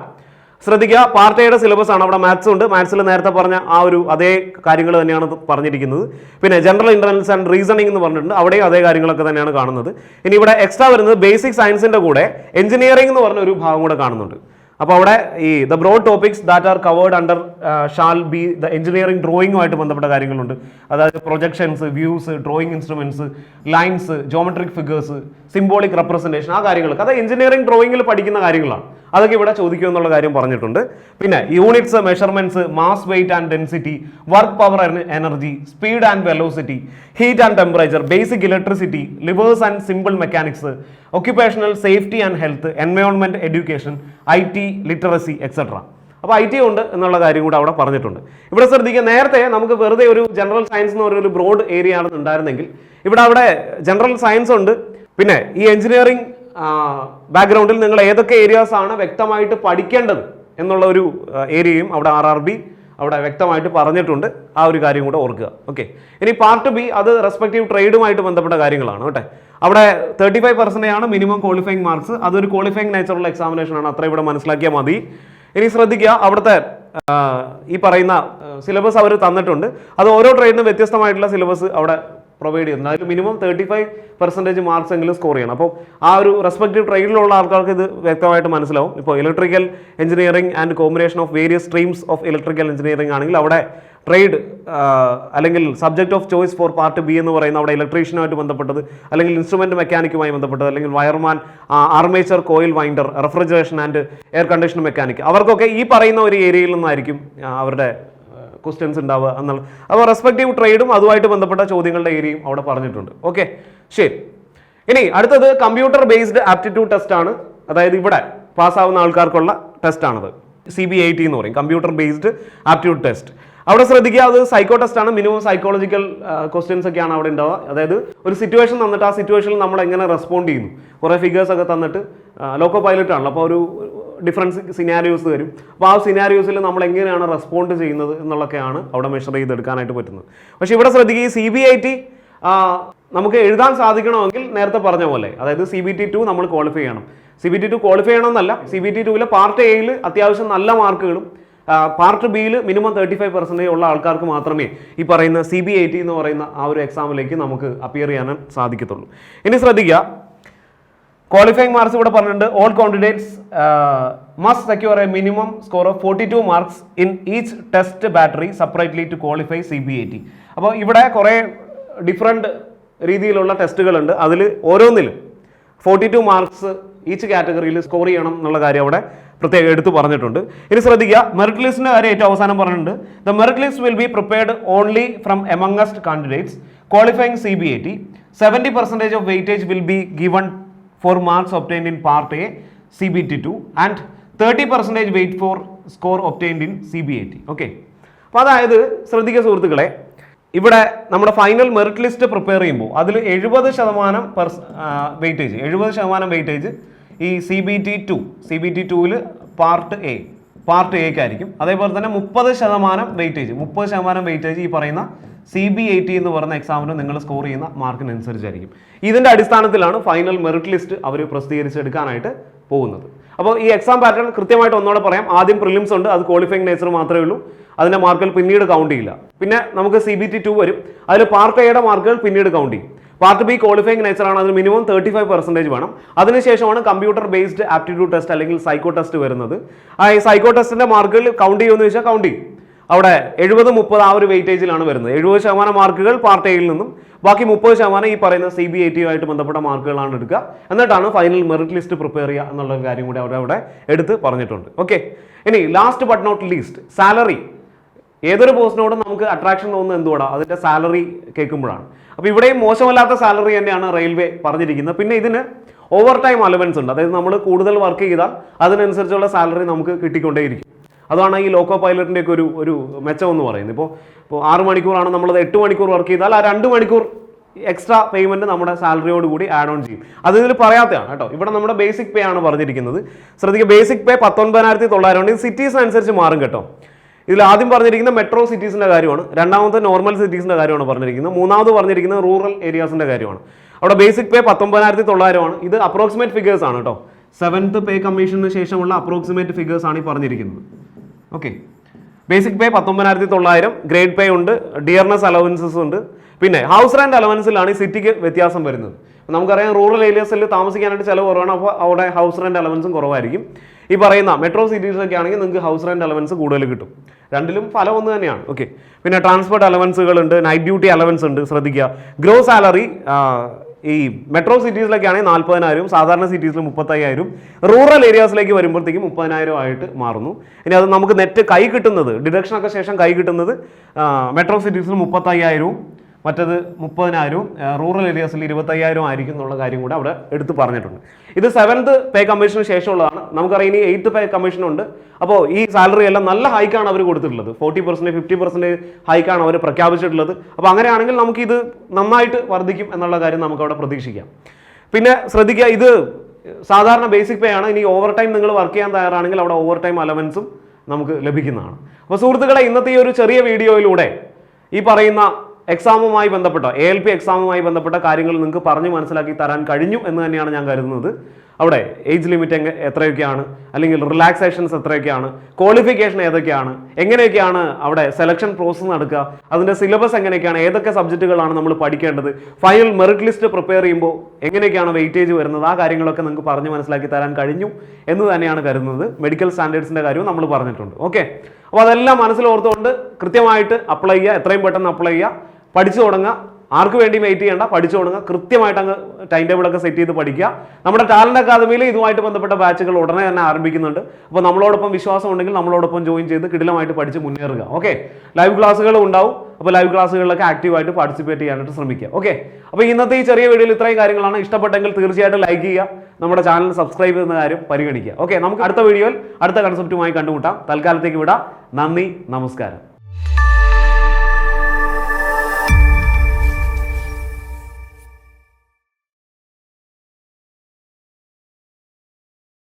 ശ്രദ്ധിക്കുക പാർട്ട് എയുടെ സിലബസ് ആണ്. അവിടെ മാത്സ് ഉണ്ട്. മാത്സിൽ നേരത്തെ പറഞ്ഞ ആ ഒരു അതേ കാര്യങ്ങൾ തന്നെയാണ് പറഞ്ഞിരിക്കുന്നത്. പിന്നെ ജനറൽ ഇന്റർനൽസ് ആൻഡ് റീസണിംഗ് എന്ന് പറഞ്ഞിട്ടുണ്ട്. അവിടെയും അതേ കാര്യങ്ങളൊക്കെ തന്നെയാണ് കാണുന്നത്. ഇനി ഇവിടെ എക്സ്ട്രാ വരുന്നത് ബേസിക് സയൻസിന്റെ കൂടെ എഞ്ചിനീയറിംഗ് എന്ന് പറഞ്ഞ ഒരു ഭാഗം കൂടെ കാണുന്നുണ്ട്. അപ്പോൾ അവിടെ ഈ the broad topics that are covered under shall be the engineering ഡ്രോയിങ്ങുമായിട്ട് ബന്ധപ്പെട്ട കാര്യങ്ങളുണ്ട്. അതായത് projections views drawing instruments lines geometric figures symbolic representation ആ കാര്യങ്ങളൊക്കെ. അത് എഞ്ചിനീയറിംഗ് ഡ്രോയിങ്ങിൽ പഠിക്കുന്ന കാര്യങ്ങളാണ്. അതൊക്കെ ഇവിടെ ചോദിക്കും എന്നുള്ള കാര്യം പറഞ്ഞിട്ടുണ്ട്. പിന്നെ units measurements mass weight and density work power and energy speed and velocity heat and temperature basic electricity levers and simple mechanics occupational safety and health environment education I T literacy etcetera അപ്പോൾ I T ഉണ്ട് എന്നുള്ള കാര്യം കൂടെ അവിടെ പറഞ്ഞിട്ടുണ്ട്. ഇവിടെ ശ്രദ്ധിക്കുക നേരത്തെ നമുക്ക് വെറുതെ ഒരു ജനറൽ സയൻസ് എന്ന് പറയുന്ന ഒരു ബ്രോഡ് ഏരിയ ആണെന്നുണ്ടായിരുന്നെങ്കിൽ ഇവിടെ അവിടെ ജനറൽ സയൻസ് ഉണ്ട്. പിന്നെ ഈ എഞ്ചിനീയറിംഗ് ബാക്ക്ഗ്രൗണ്ടിൽ നിങ്ങൾ ഏതൊക്കെ ഏരിയാസ് ആണ് വ്യക്തമായിട്ട് പഠിക്കേണ്ടത് എന്നുള്ള ഒരു ഏരിയയും അവിടെ ആർ ആർ ബി അവിടെ വ്യക്തമായിട്ട് പറഞ്ഞിട്ടുണ്ട്. ആ ഒരു കാര്യം കൂടെ ഓർക്കുക. ഓക്കെ ഇനി പാർട്ട് ബി അത് റെസ്പെക്റ്റീവ് ട്രേഡുമായിട്ട് ബന്ധപ്പെട്ട കാര്യങ്ങളാണ് കേട്ടെ. അവിടെ തേർട്ടി ഫൈവ് പെർസെന്റേജ് ആണ് മിനിമം ക്വാളിഫൈങ് മാർക്സ് അതൊരു ക്വാളിഫൈങ് നേച്ചറുള്ള എക്സാമിനേഷൻ ആണ്. അത്ര ഇവിടെ മനസ്സിലാക്കിയാൽ മതി. ഇനി ശ്രദ്ധിക്കുക അവിടുത്തെ ഈ പറയുന്ന സിലബസ് അവർ തന്നിട്ടുണ്ട്. അത് ഓരോ ട്രേഡിനും വ്യത്യസ്തമായിട്ടുള്ള സിലബസ് അവിടെ പ്രൊവൈഡ് ചെയ്യുന്നത്. അതിൽ minimum thirty five percentage marks എങ്കിലും സ്കോർ ചെയ്യണം. അപ്പോൾ ആ ഒരു റെസ്പെക്റ്റീവ് ട്രേഡിലുള്ള ആൾക്കാർക്ക് ഇത് വ്യക്തമായിട്ട് മനസ്സിലാവും. ഇപ്പോൾ electrical engineering and combination of various streams of electrical engineering ആണെങ്കിൽ അവിടെ ട്രേഡ് അല്ലെങ്കിൽ subject of choice for part B എന്ന് പറയുന്ന അവിടെ ഇലക്ട്രീഷ്യനുമായിട്ട് ബന്ധപ്പെട്ടത് അല്ലെങ്കിൽ ഇൻസ്ട്രുമെന്റ് മെക്കാനിക്കുമായി ബന്ധപ്പെട്ടത് അല്ലെങ്കിൽ wireman armature coil winder refrigeration and air condition mechanic അവർക്കൊക്കെ ഈ പറയുന്ന ഒരു ഏരിയയിൽ നിന്നായിരിക്കും അവരുടെ ക്വസ്റ്റ്യൻസ് ഉണ്ടാവുക എന്നുള്ള അപ്പോൾ റെസ്പെക്റ്റീവ് ട്രേഡും അതുമായിട്ട് ബന്ധപ്പെട്ട ചോദ്യങ്ങളുടെ ഏരിയയും അവിടെ പറഞ്ഞിട്ടുണ്ട്. ഓക്കെ ശരി. ഇനി അടുത്തത് കമ്പ്യൂട്ടർ ബേസ്ഡ് ആപ്റ്റിറ്റ്യൂഡ് ടെസ്റ്റ് ആണ്. അതായത് ഇവിടെ പാസ്സാവുന്ന ആൾക്കാർക്കുള്ള ടെസ്റ്റ് ആണത്. സി ബി ഐ ടി എന്ന് പറയും. കമ്പ്യൂട്ടർ ബേസ്ഡ് ആപ്റ്റിറ്റ്യൂഡ് ടെസ്റ്റ് അവിടെ ശ്രദ്ധിക്കുക അത് സൈക്കോ ടെസ്റ്റ് ആണ്. മിനിമം സൈക്കോളജിക്കൽ ക്വസ്റ്റ്യൻസ് ഒക്കെയാണ് അവിടെ ഉണ്ടാവുക. അതായത് ഒരു സിറ്റുവേഷൻ തന്നിട്ട് ആ സിറ്റുവേഷനിൽ നമ്മൾ എങ്ങനെ റെസ്പോണ്ട് ചെയ്യുന്നു? കുറേ ഫിഗേഴ്സ് ഒക്കെ തന്നിട്ട് ലോക്കോ പൈലറ്റ് ആണല്ലോ. അപ്പോൾ ഒരു ഡിഫറൻസ് സിനാരിയോസ് തരും അപ്പോൾ ആ സിനാരിയോസിൽ നമ്മൾ എങ്ങനെയാണ് റെസ്പോണ്ട് ചെയ്യുന്നത് എന്നുള്ളതൊക്കെയാണ് അവിടെ മെഷർ ചെയ്തെടുക്കാനായിട്ട് പറ്റുന്നത്. പക്ഷേ ഇവിടെ ശ്രദ്ധിക്കുക ഈ സി ബി ഐ ടി നമുക്ക് എഴുതാൻ സാധിക്കണമെങ്കിൽ നേരത്തെ പറഞ്ഞ പോലെ അതായത് സി ബി ടി ടു നമ്മൾ ക്വാളിഫൈ ചെയ്യണം. C B T two qualify ചെയ്യണമെന്നല്ല C B T ടുവിലെ പാർട്ട് എയിൽ അത്യാവശ്യം നല്ല മാർക്കുകളും പാർട്ട് ബിയിൽ മിനിമം തേർട്ടി ഫൈവ് പെർസെന്റേജ് ഉള്ള ആൾക്കാർക്ക് മാത്രമേ ഈ പറയുന്ന സി ബി ഐ ടി എന്ന് പറയുന്ന ആ ഒരു എക്സാമിലേക്ക് നമുക്ക് അപ്പിയർ ചെയ്യാൻ സാധിക്കത്തുള്ളൂ. ഇനി ശ്രദ്ധിക്കുക ക്വാളിഫയിങ് മാർക്സ് ഇവിടെ പറഞ്ഞിട്ടുണ്ട്. All candidates must secure a minimum score of forty two marks in each test battery separately to qualify C B I T അപ്പോൾ ഇവിടെ കുറേ ഡിഫറെന്റ് രീതിയിലുള്ള ടെസ്റ്റുകളുണ്ട് അതിൽ ഓരോന്നിലും ഫോർട്ടി ടു മാർക്സ് ഈച്ച് കാറ്റഗറിയിൽ സ്കോർ ചെയ്യണം എന്നുള്ള കാര്യം അവിടെ പ്രത്യേകം എടുത്തു പറഞ്ഞിട്ടുണ്ട്. ഇനി ശ്രദ്ധിക്കുക മെറിറ്റ് ലിസ്റ്റിന്റെ കാര്യം ഏറ്റവും അവസാനം പറഞ്ഞിട്ടുണ്ട്. The merit list will be prepared only from amongst candidates qualifying C B I T seventy percentage of weightage will be given for marks obtained in part A, CBT2 and 30 percentage weight in C B in T okay അപ്പോൾ അതായത് ശ്രദ്ധിക്കുക സുഹൃത്തുക്കളെ ഇവിടെ നമ്മുടെ final merit list prepare ചെയ്യുമ്പോൾ അതിൽ എഴുപത് ശതമാനം പെർസ് വെയിറ്റേജ് എഴുപത് ശതമാനം വെയിറ്റേജ് ഈ C B T two C B T ടുവിൽ പാർട്ട് എ പാർട്ട് എക്കായിരിക്കും അതേപോലെ തന്നെ മുപ്പത് ശതമാനം വെയിറ്റേജ് മുപ്പത് ശതമാനം വെയിറ്റേജ് ഈ പറയുന്ന സി ബി ഐ ടി എന്ന് പറയുന്ന എക്സാമിന് നിങ്ങൾ സ്കോർ ചെയ്യുന്ന മാർക്കിനനുസരിച്ചായിരിക്കും. ഇതിന്റെ അടിസ്ഥാനത്തിലാണ് ഫൈനൽ മെറിറ്റ് ലിസ്റ്റ് അവർ പ്രസിദ്ധീകരിച്ചെടുക്കാനായിട്ട് പോകുന്നത്. അപ്പോൾ ഈ എക്സാം പാറ്റേൺ കൃത്യമായിട്ട് ഒന്നോടെ പറയാം. ആദ്യം പ്രിലിംസ് ഉണ്ട് അത് ക്വാളിഫയിങ് നേച്ചർ മാത്രമേ ഉള്ളൂ. അതിന്റെ മാർക്കുകൾ പിന്നീട് കൗണ്ട് ചെയ്യില്ല. പിന്നെ നമുക്ക് സി ബി ടി ടു വരും. അതിൽ പാർട്ട് എയുടെ മാർക്കുകൾ പിന്നീട് കൗണ്ട് ചെയ്യും. പാർട്ട് ബി ക്വാളിഫയിങ് നേച്ചർ ആണ്. അതിന് മിനിമം തേർട്ടി ഫൈവ് പെർസെന്റേജ് വേണം. അതിനുശേഷമാണ് കമ്പ്യൂട്ടർ ബേസ്ഡ് ആപ്റ്റിറ്റ്യൂഡ് ടെസ്റ്റ് അല്ലെങ്കിൽ സൈക്കോ ടെസ്റ്റ് വരുന്നത്. ആ ഈ സൈക്കോ ടെസ്റ്റിന്റെ മാർക്കുകൾ കൗണ്ട് ചെയ്യുമെന്ന് ചോദിച്ചാൽ കൗണ്ട് ചെയ്യും. അവിടെ എഴുപത് മുപ്പത് ആ ഒരു വെയിറ്റേജിലാണ് വരുന്നത്. എഴുപത് ശതമാനം മാർക്കുകൾ പാർട്ട് എയിൽ നിന്നും ബാക്കി മുപ്പത് ശതമാനം ഈ പറയുന്ന സി ബി ഐ ടിയുമായിട്ട് ബന്ധപ്പെട്ട മാർക്കുകളാണ് എടുക്കുക. എന്നിട്ടാണ് ഫൈനൽ മെറിറ്റ് ലിസ്റ്റ് പ്രിപ്പയർ ചെയ്യുക എന്നുള്ള കാര്യം കൂടി അവിടെ അവിടെ എടുത്ത് പറഞ്ഞിട്ടുണ്ട്. ഓക്കെ ഇനി last but not least salary ഏതൊരു പോസ്റ്റിനോടും നമുക്ക് അട്രാക്ഷൻ തോന്നുന്നത് എന്തുകൂടാ അതിന്റെ സാലറി കേൾക്കുമ്പോഴാണ്. അപ്പോൾ ഇവിടെയും മോശമല്ലാത്ത സാലറി തന്നെയാണ് റെയിൽവേ പറഞ്ഞിരിക്കുന്നത്. പിന്നെ ഇതിന് ഓവർ ടൈം അലവൻസ് ഉണ്ട്. അതായത് നമ്മൾ കൂടുതൽ വർക്ക് ചെയ്താൽ അതിനനുസരിച്ചുള്ള സാലറി നമുക്ക് കിട്ടിക്കൊണ്ടേയിരിക്കും. അതാണ് ഈ ലോക്കോ പൈലറ്റിന്റെ ഒരു ഒരു മെച്ചം എന്ന് പറയുന്നത്. ഇപ്പോൾ ഇപ്പോൾ ആറ് മണിക്കൂറാണ് നമ്മളത് എട്ട് മണിക്കൂർ വർക്ക് ചെയ്താൽ ആ രണ്ട് മണിക്കൂർ എക്സ്ട്രാ പേയ്മെന്റ് നമ്മുടെ സാലറിയോട് കൂടി ആഡ് ഓൺ ചെയ്യും. അത് ഇതിൽ പറയാത്തതാണ് കേട്ടോ. ഇവിടെ നമ്മുടെ ബേസിക് പേ ആണ് പറഞ്ഞിരിക്കുന്നത്. ശ്രദ്ധിക്കുക ബേസിക് പേ പത്തൊൻപതിനായിരത്തി തൊള്ളായിരം ഉണ്ട് സിറ്റീസിനനുസരിച്ച് മാറും കേട്ടോ. ഇതിൽ ആദ്യം പറഞ്ഞിരിക്കുന്ന മെട്രോ സിറ്റീസിന്റെ കാര്യമാണ്. രണ്ടാമത്തെ നോർമൽ സിറ്റീസിന്റെ കാര്യമാണ് പറഞ്ഞിരിക്കുന്നത്. മൂന്നാമത് പറഞ്ഞിരിക്കുന്നത് റൂറൽ ഏരിയാസിന്റെ കാര്യമാണ്. അവിടെ ബേസിക് പേ പത്തൊമ്പതിനായിരത്തി തൊള്ളായിരമാണ് ഇത് അപ്രോക്സിമേറ്റ് ഫിഗേഴ്സ് ആണ് കേട്ടോ. സെവൻത്ത് പേ കമ്മീഷന് ശേഷമുള്ള അപ്രോക്സിമേറ്റ് ഫിഗേഴ്സ് ആണ് ഈ പറഞ്ഞിരിക്കുന്നത്. ഓക്കെ ബേസിക് പേ പത്തൊമ്പതിനായിരത്തി തൊള്ളായിരം ഗ്രേഡ് പേ ഉണ്ട്. ഡിയർനെസ് അലവൻസസ് ഉണ്ട്. പിന്നെ ഹൗസ് റെന്റ് അലവൻസിലാണ് ഈ സിറ്റിക്ക് വ്യത്യാസം വരുന്നത്. നമുക്കറിയാം റൂറൽ ഏരിയാസിൽ താമസിക്കാനായിട്ട് ചിലവ് കുറവാണ്. അപ്പോൾ അവിടെ ഹൗസ് റെന്റ് അലവൻസും കുറവായിരിക്കും. ഈ പറയുന്ന മെട്രോ സിറ്റീസൊക്കെ ആണെങ്കിൽ നിങ്ങൾക്ക് ഹൗസ് റെന്റ് അലവൻസ് കൂടുതൽ കിട്ടും. രണ്ടിലും ഫലം ഒന്ന് തന്നെയാണ്. ഓക്കെ പിന്നെ ട്രാൻസ്പോർട്ട് അലവൻസുകൾ ഉണ്ട്. നൈറ്റ് ഡ്യൂട്ടി അലവൻസ് ഉണ്ട്. ശ്രദ്ധിക്കുക. ഗ്രോ സാലറി ഈ മെട്രോ സിറ്റീസിലൊക്കെ ആണെങ്കിൽ നാൽപ്പതിനായിരം സാധാരണ സിറ്റീസിൽ മുപ്പത്തയ്യായിരം റൂറൽ ഏരിയാസിലേക്ക് വരുമ്പോഴത്തേക്കും മുപ്പതിനായിരം ആയിട്ട് മാറുന്നു. ഇനി അത് നമുക്ക് നെറ്റ് കൈ കിട്ടുന്നത് ഡിഡക്ഷനൊക്കെ ശേഷം കൈ കിട്ടുന്നത് മെട്രോ സിറ്റീസിൽ മുപ്പത്തയ്യായിരവും മറ്റത് മുപ്പതിനായിരവും റൂറൽ ഏരിയാസിൽ ഇരുപത്തയ്യായിരം ആയിരിക്കും എന്നുള്ള കാര്യം കൂടെ അവിടെ എടുത്തു പറഞ്ഞിട്ടുണ്ട്. ഇത് സെവൻത്ത് പേ കമ്മീഷന് ശേഷമുള്ളതാണ്. നമുക്കറിയാം ഇനി എയ്ത്ത് പേ കമ്മീഷനുണ്ട് അപ്പോൾ ഈ സാലറി എല്ലാം നല്ല ഹൈക്കാണ് അവർ കൊടുത്തിട്ടുള്ളത്. ഫോർട്ടി പെർസെന്റ് ഫിഫ്റ്റി പെർസെന്റ് ഹൈക്കാണ് അവർ പ്രഖ്യാപിച്ചിട്ടുള്ളത്. അപ്പോൾ അങ്ങനെയാണെങ്കിൽ നമുക്കിത് നന്നായിട്ട് വർദ്ധിക്കും എന്നുള്ള കാര്യം നമുക്ക് അവിടെ പ്രതീക്ഷിക്കാം. പിന്നെ ശ്രദ്ധിക്കുക ഇത് സാധാരണ ബേസിക് പേ ആണ്. ഇനി ഓവർ ടൈം നിങ്ങൾ വർക്ക് ചെയ്യാൻ തയ്യാറാണെങ്കിൽ അവിടെ ഓവർ ടൈം അലവൻസും നമുക്ക് ലഭിക്കുന്നതാണ്. അപ്പോൾ സുഹൃത്തുക്കളെ ഇന്നത്തെ ഈ ഒരു ചെറിയ വീഡിയോയിലൂടെ ഈ പറയുന്ന എക്സാമുമായി ബന്ധപ്പെട്ട എ എൽ പി എക്സാമുമായി ബന്ധപ്പെട്ട കാര്യങ്ങൾ നിങ്ങൾക്ക് പറഞ്ഞു മനസ്സിലാക്കി തരാൻ കഴിഞ്ഞു എന്ന് തന്നെയാണ് ഞാൻ കരുതുന്നത്. അവിടെ ഏജ് ലിമിറ്റ് എത്രയൊക്കെയാണ്? അല്ലെങ്കിൽ റിലാക്സേഷൻസ് എത്രയൊക്കെയാണ്? ക്വാളിഫിക്കേഷൻ ഏതൊക്കെയാണ്? എങ്ങനെയൊക്കെയാണ് അവിടെ സെലക്ഷൻ പ്രോസസ്സ് നടക്കുക? അതിന്റെ സിലബസ് എങ്ങനെയൊക്കെയാണ്? ഏതൊക്കെ സബ്ജക്റ്റുകളാണ് നമ്മൾ പഠിക്കേണ്ടത്? ഫൈനൽ മെറിറ്റ് ലിസ്റ്റ് പ്രിപ്പയർ ചെയ്യുമ്പോൾ എങ്ങനെയൊക്കെയാണ് വെയിറ്റേജ് വരുന്നത്? ആ കാര്യങ്ങളൊക്കെ നിങ്ങൾക്ക് പറഞ്ഞു മനസ്സിലാക്കി തരാൻ കഴിഞ്ഞു എന്ന് തന്നെയാണ് കരുതുന്നത്. മെഡിക്കൽ സ്റ്റാൻഡേർഡ്സിന്റെ കാര്യവും നമ്മൾ പറഞ്ഞിട്ടുണ്ട്. ഓക്കെ അപ്പോൾ അതെല്ലാം മനസ്സിലോർത്തുകൊണ്ട് കൃത്യമായിട്ട് അപ്ലൈ ചെയ്യുക. എത്രയും പെട്ടെന്ന് അപ്ലൈ ചെയ്യുക. പഠിച്ചു തുടങ്ങുക. ആർക്ക് വേണ്ടി വെയിറ്റ് ചെയ്യണ്ട. പഠിച്ചു തുടങ്ങുക. കൃത്യമായിട്ട് അങ്ങ് ടൈം ടേബിളൊക്കെ സെറ്റ് ചെയ്ത് പഠിക്കുക. നമ്മുടെ ടാലന്റ് അക്കാദമിയിൽ ഇതുമായിട്ട് ബന്ധപ്പെട്ട ബാച്ചുകൾ ഉടനെ തന്നെ ആരംഭിക്കുന്നുണ്ട്. അപ്പോൾ നമ്മളോടൊപ്പം വിശ്വാസം ഉണ്ടെങ്കിൽ നമ്മളോടൊപ്പം ജോയിൻ ചെയ്ത് കിടിലമായിട്ട് പഠിച്ച് മുന്നേറുക. ഓക്കെ ലൈവ് ക്ലാസ്സുകൾ ഉണ്ടാവും. അപ്പോൾ ലൈവ് ക്ലാസ്സുകളിലൊക്കെ ആക്റ്റീവായിട്ട് പാർട്ടിസിപ്പേറ്റ് ചെയ്യാനായിട്ട് ശ്രമിക്കുക. ഓക്കെ അപ്പോൾ ഇന്നത്തെ ഈ ചെറിയ വീഡിയോയിൽ ഇത്രയും കാര്യങ്ങളാണ്. ഇഷ്ടപ്പെട്ടെങ്കിൽ തീർച്ചയായിട്ടും ലൈക്ക് ചെയ്യുക. നമ്മുടെ ചാനൽ സബ്സ്ക്രൈബ് ചെയ്യുന്ന കാര്യം പരിഗണിക്കുക. ഓക്കെ നമുക്ക് അടുത്ത വീഡിയോയിൽ അടുത്ത കൺസെപ്റ്റുമായി കണ്ടുമുട്ടാം. തൽക്കാലത്തേക്ക് വിടാം. നന്ദി. നമസ്കാരം.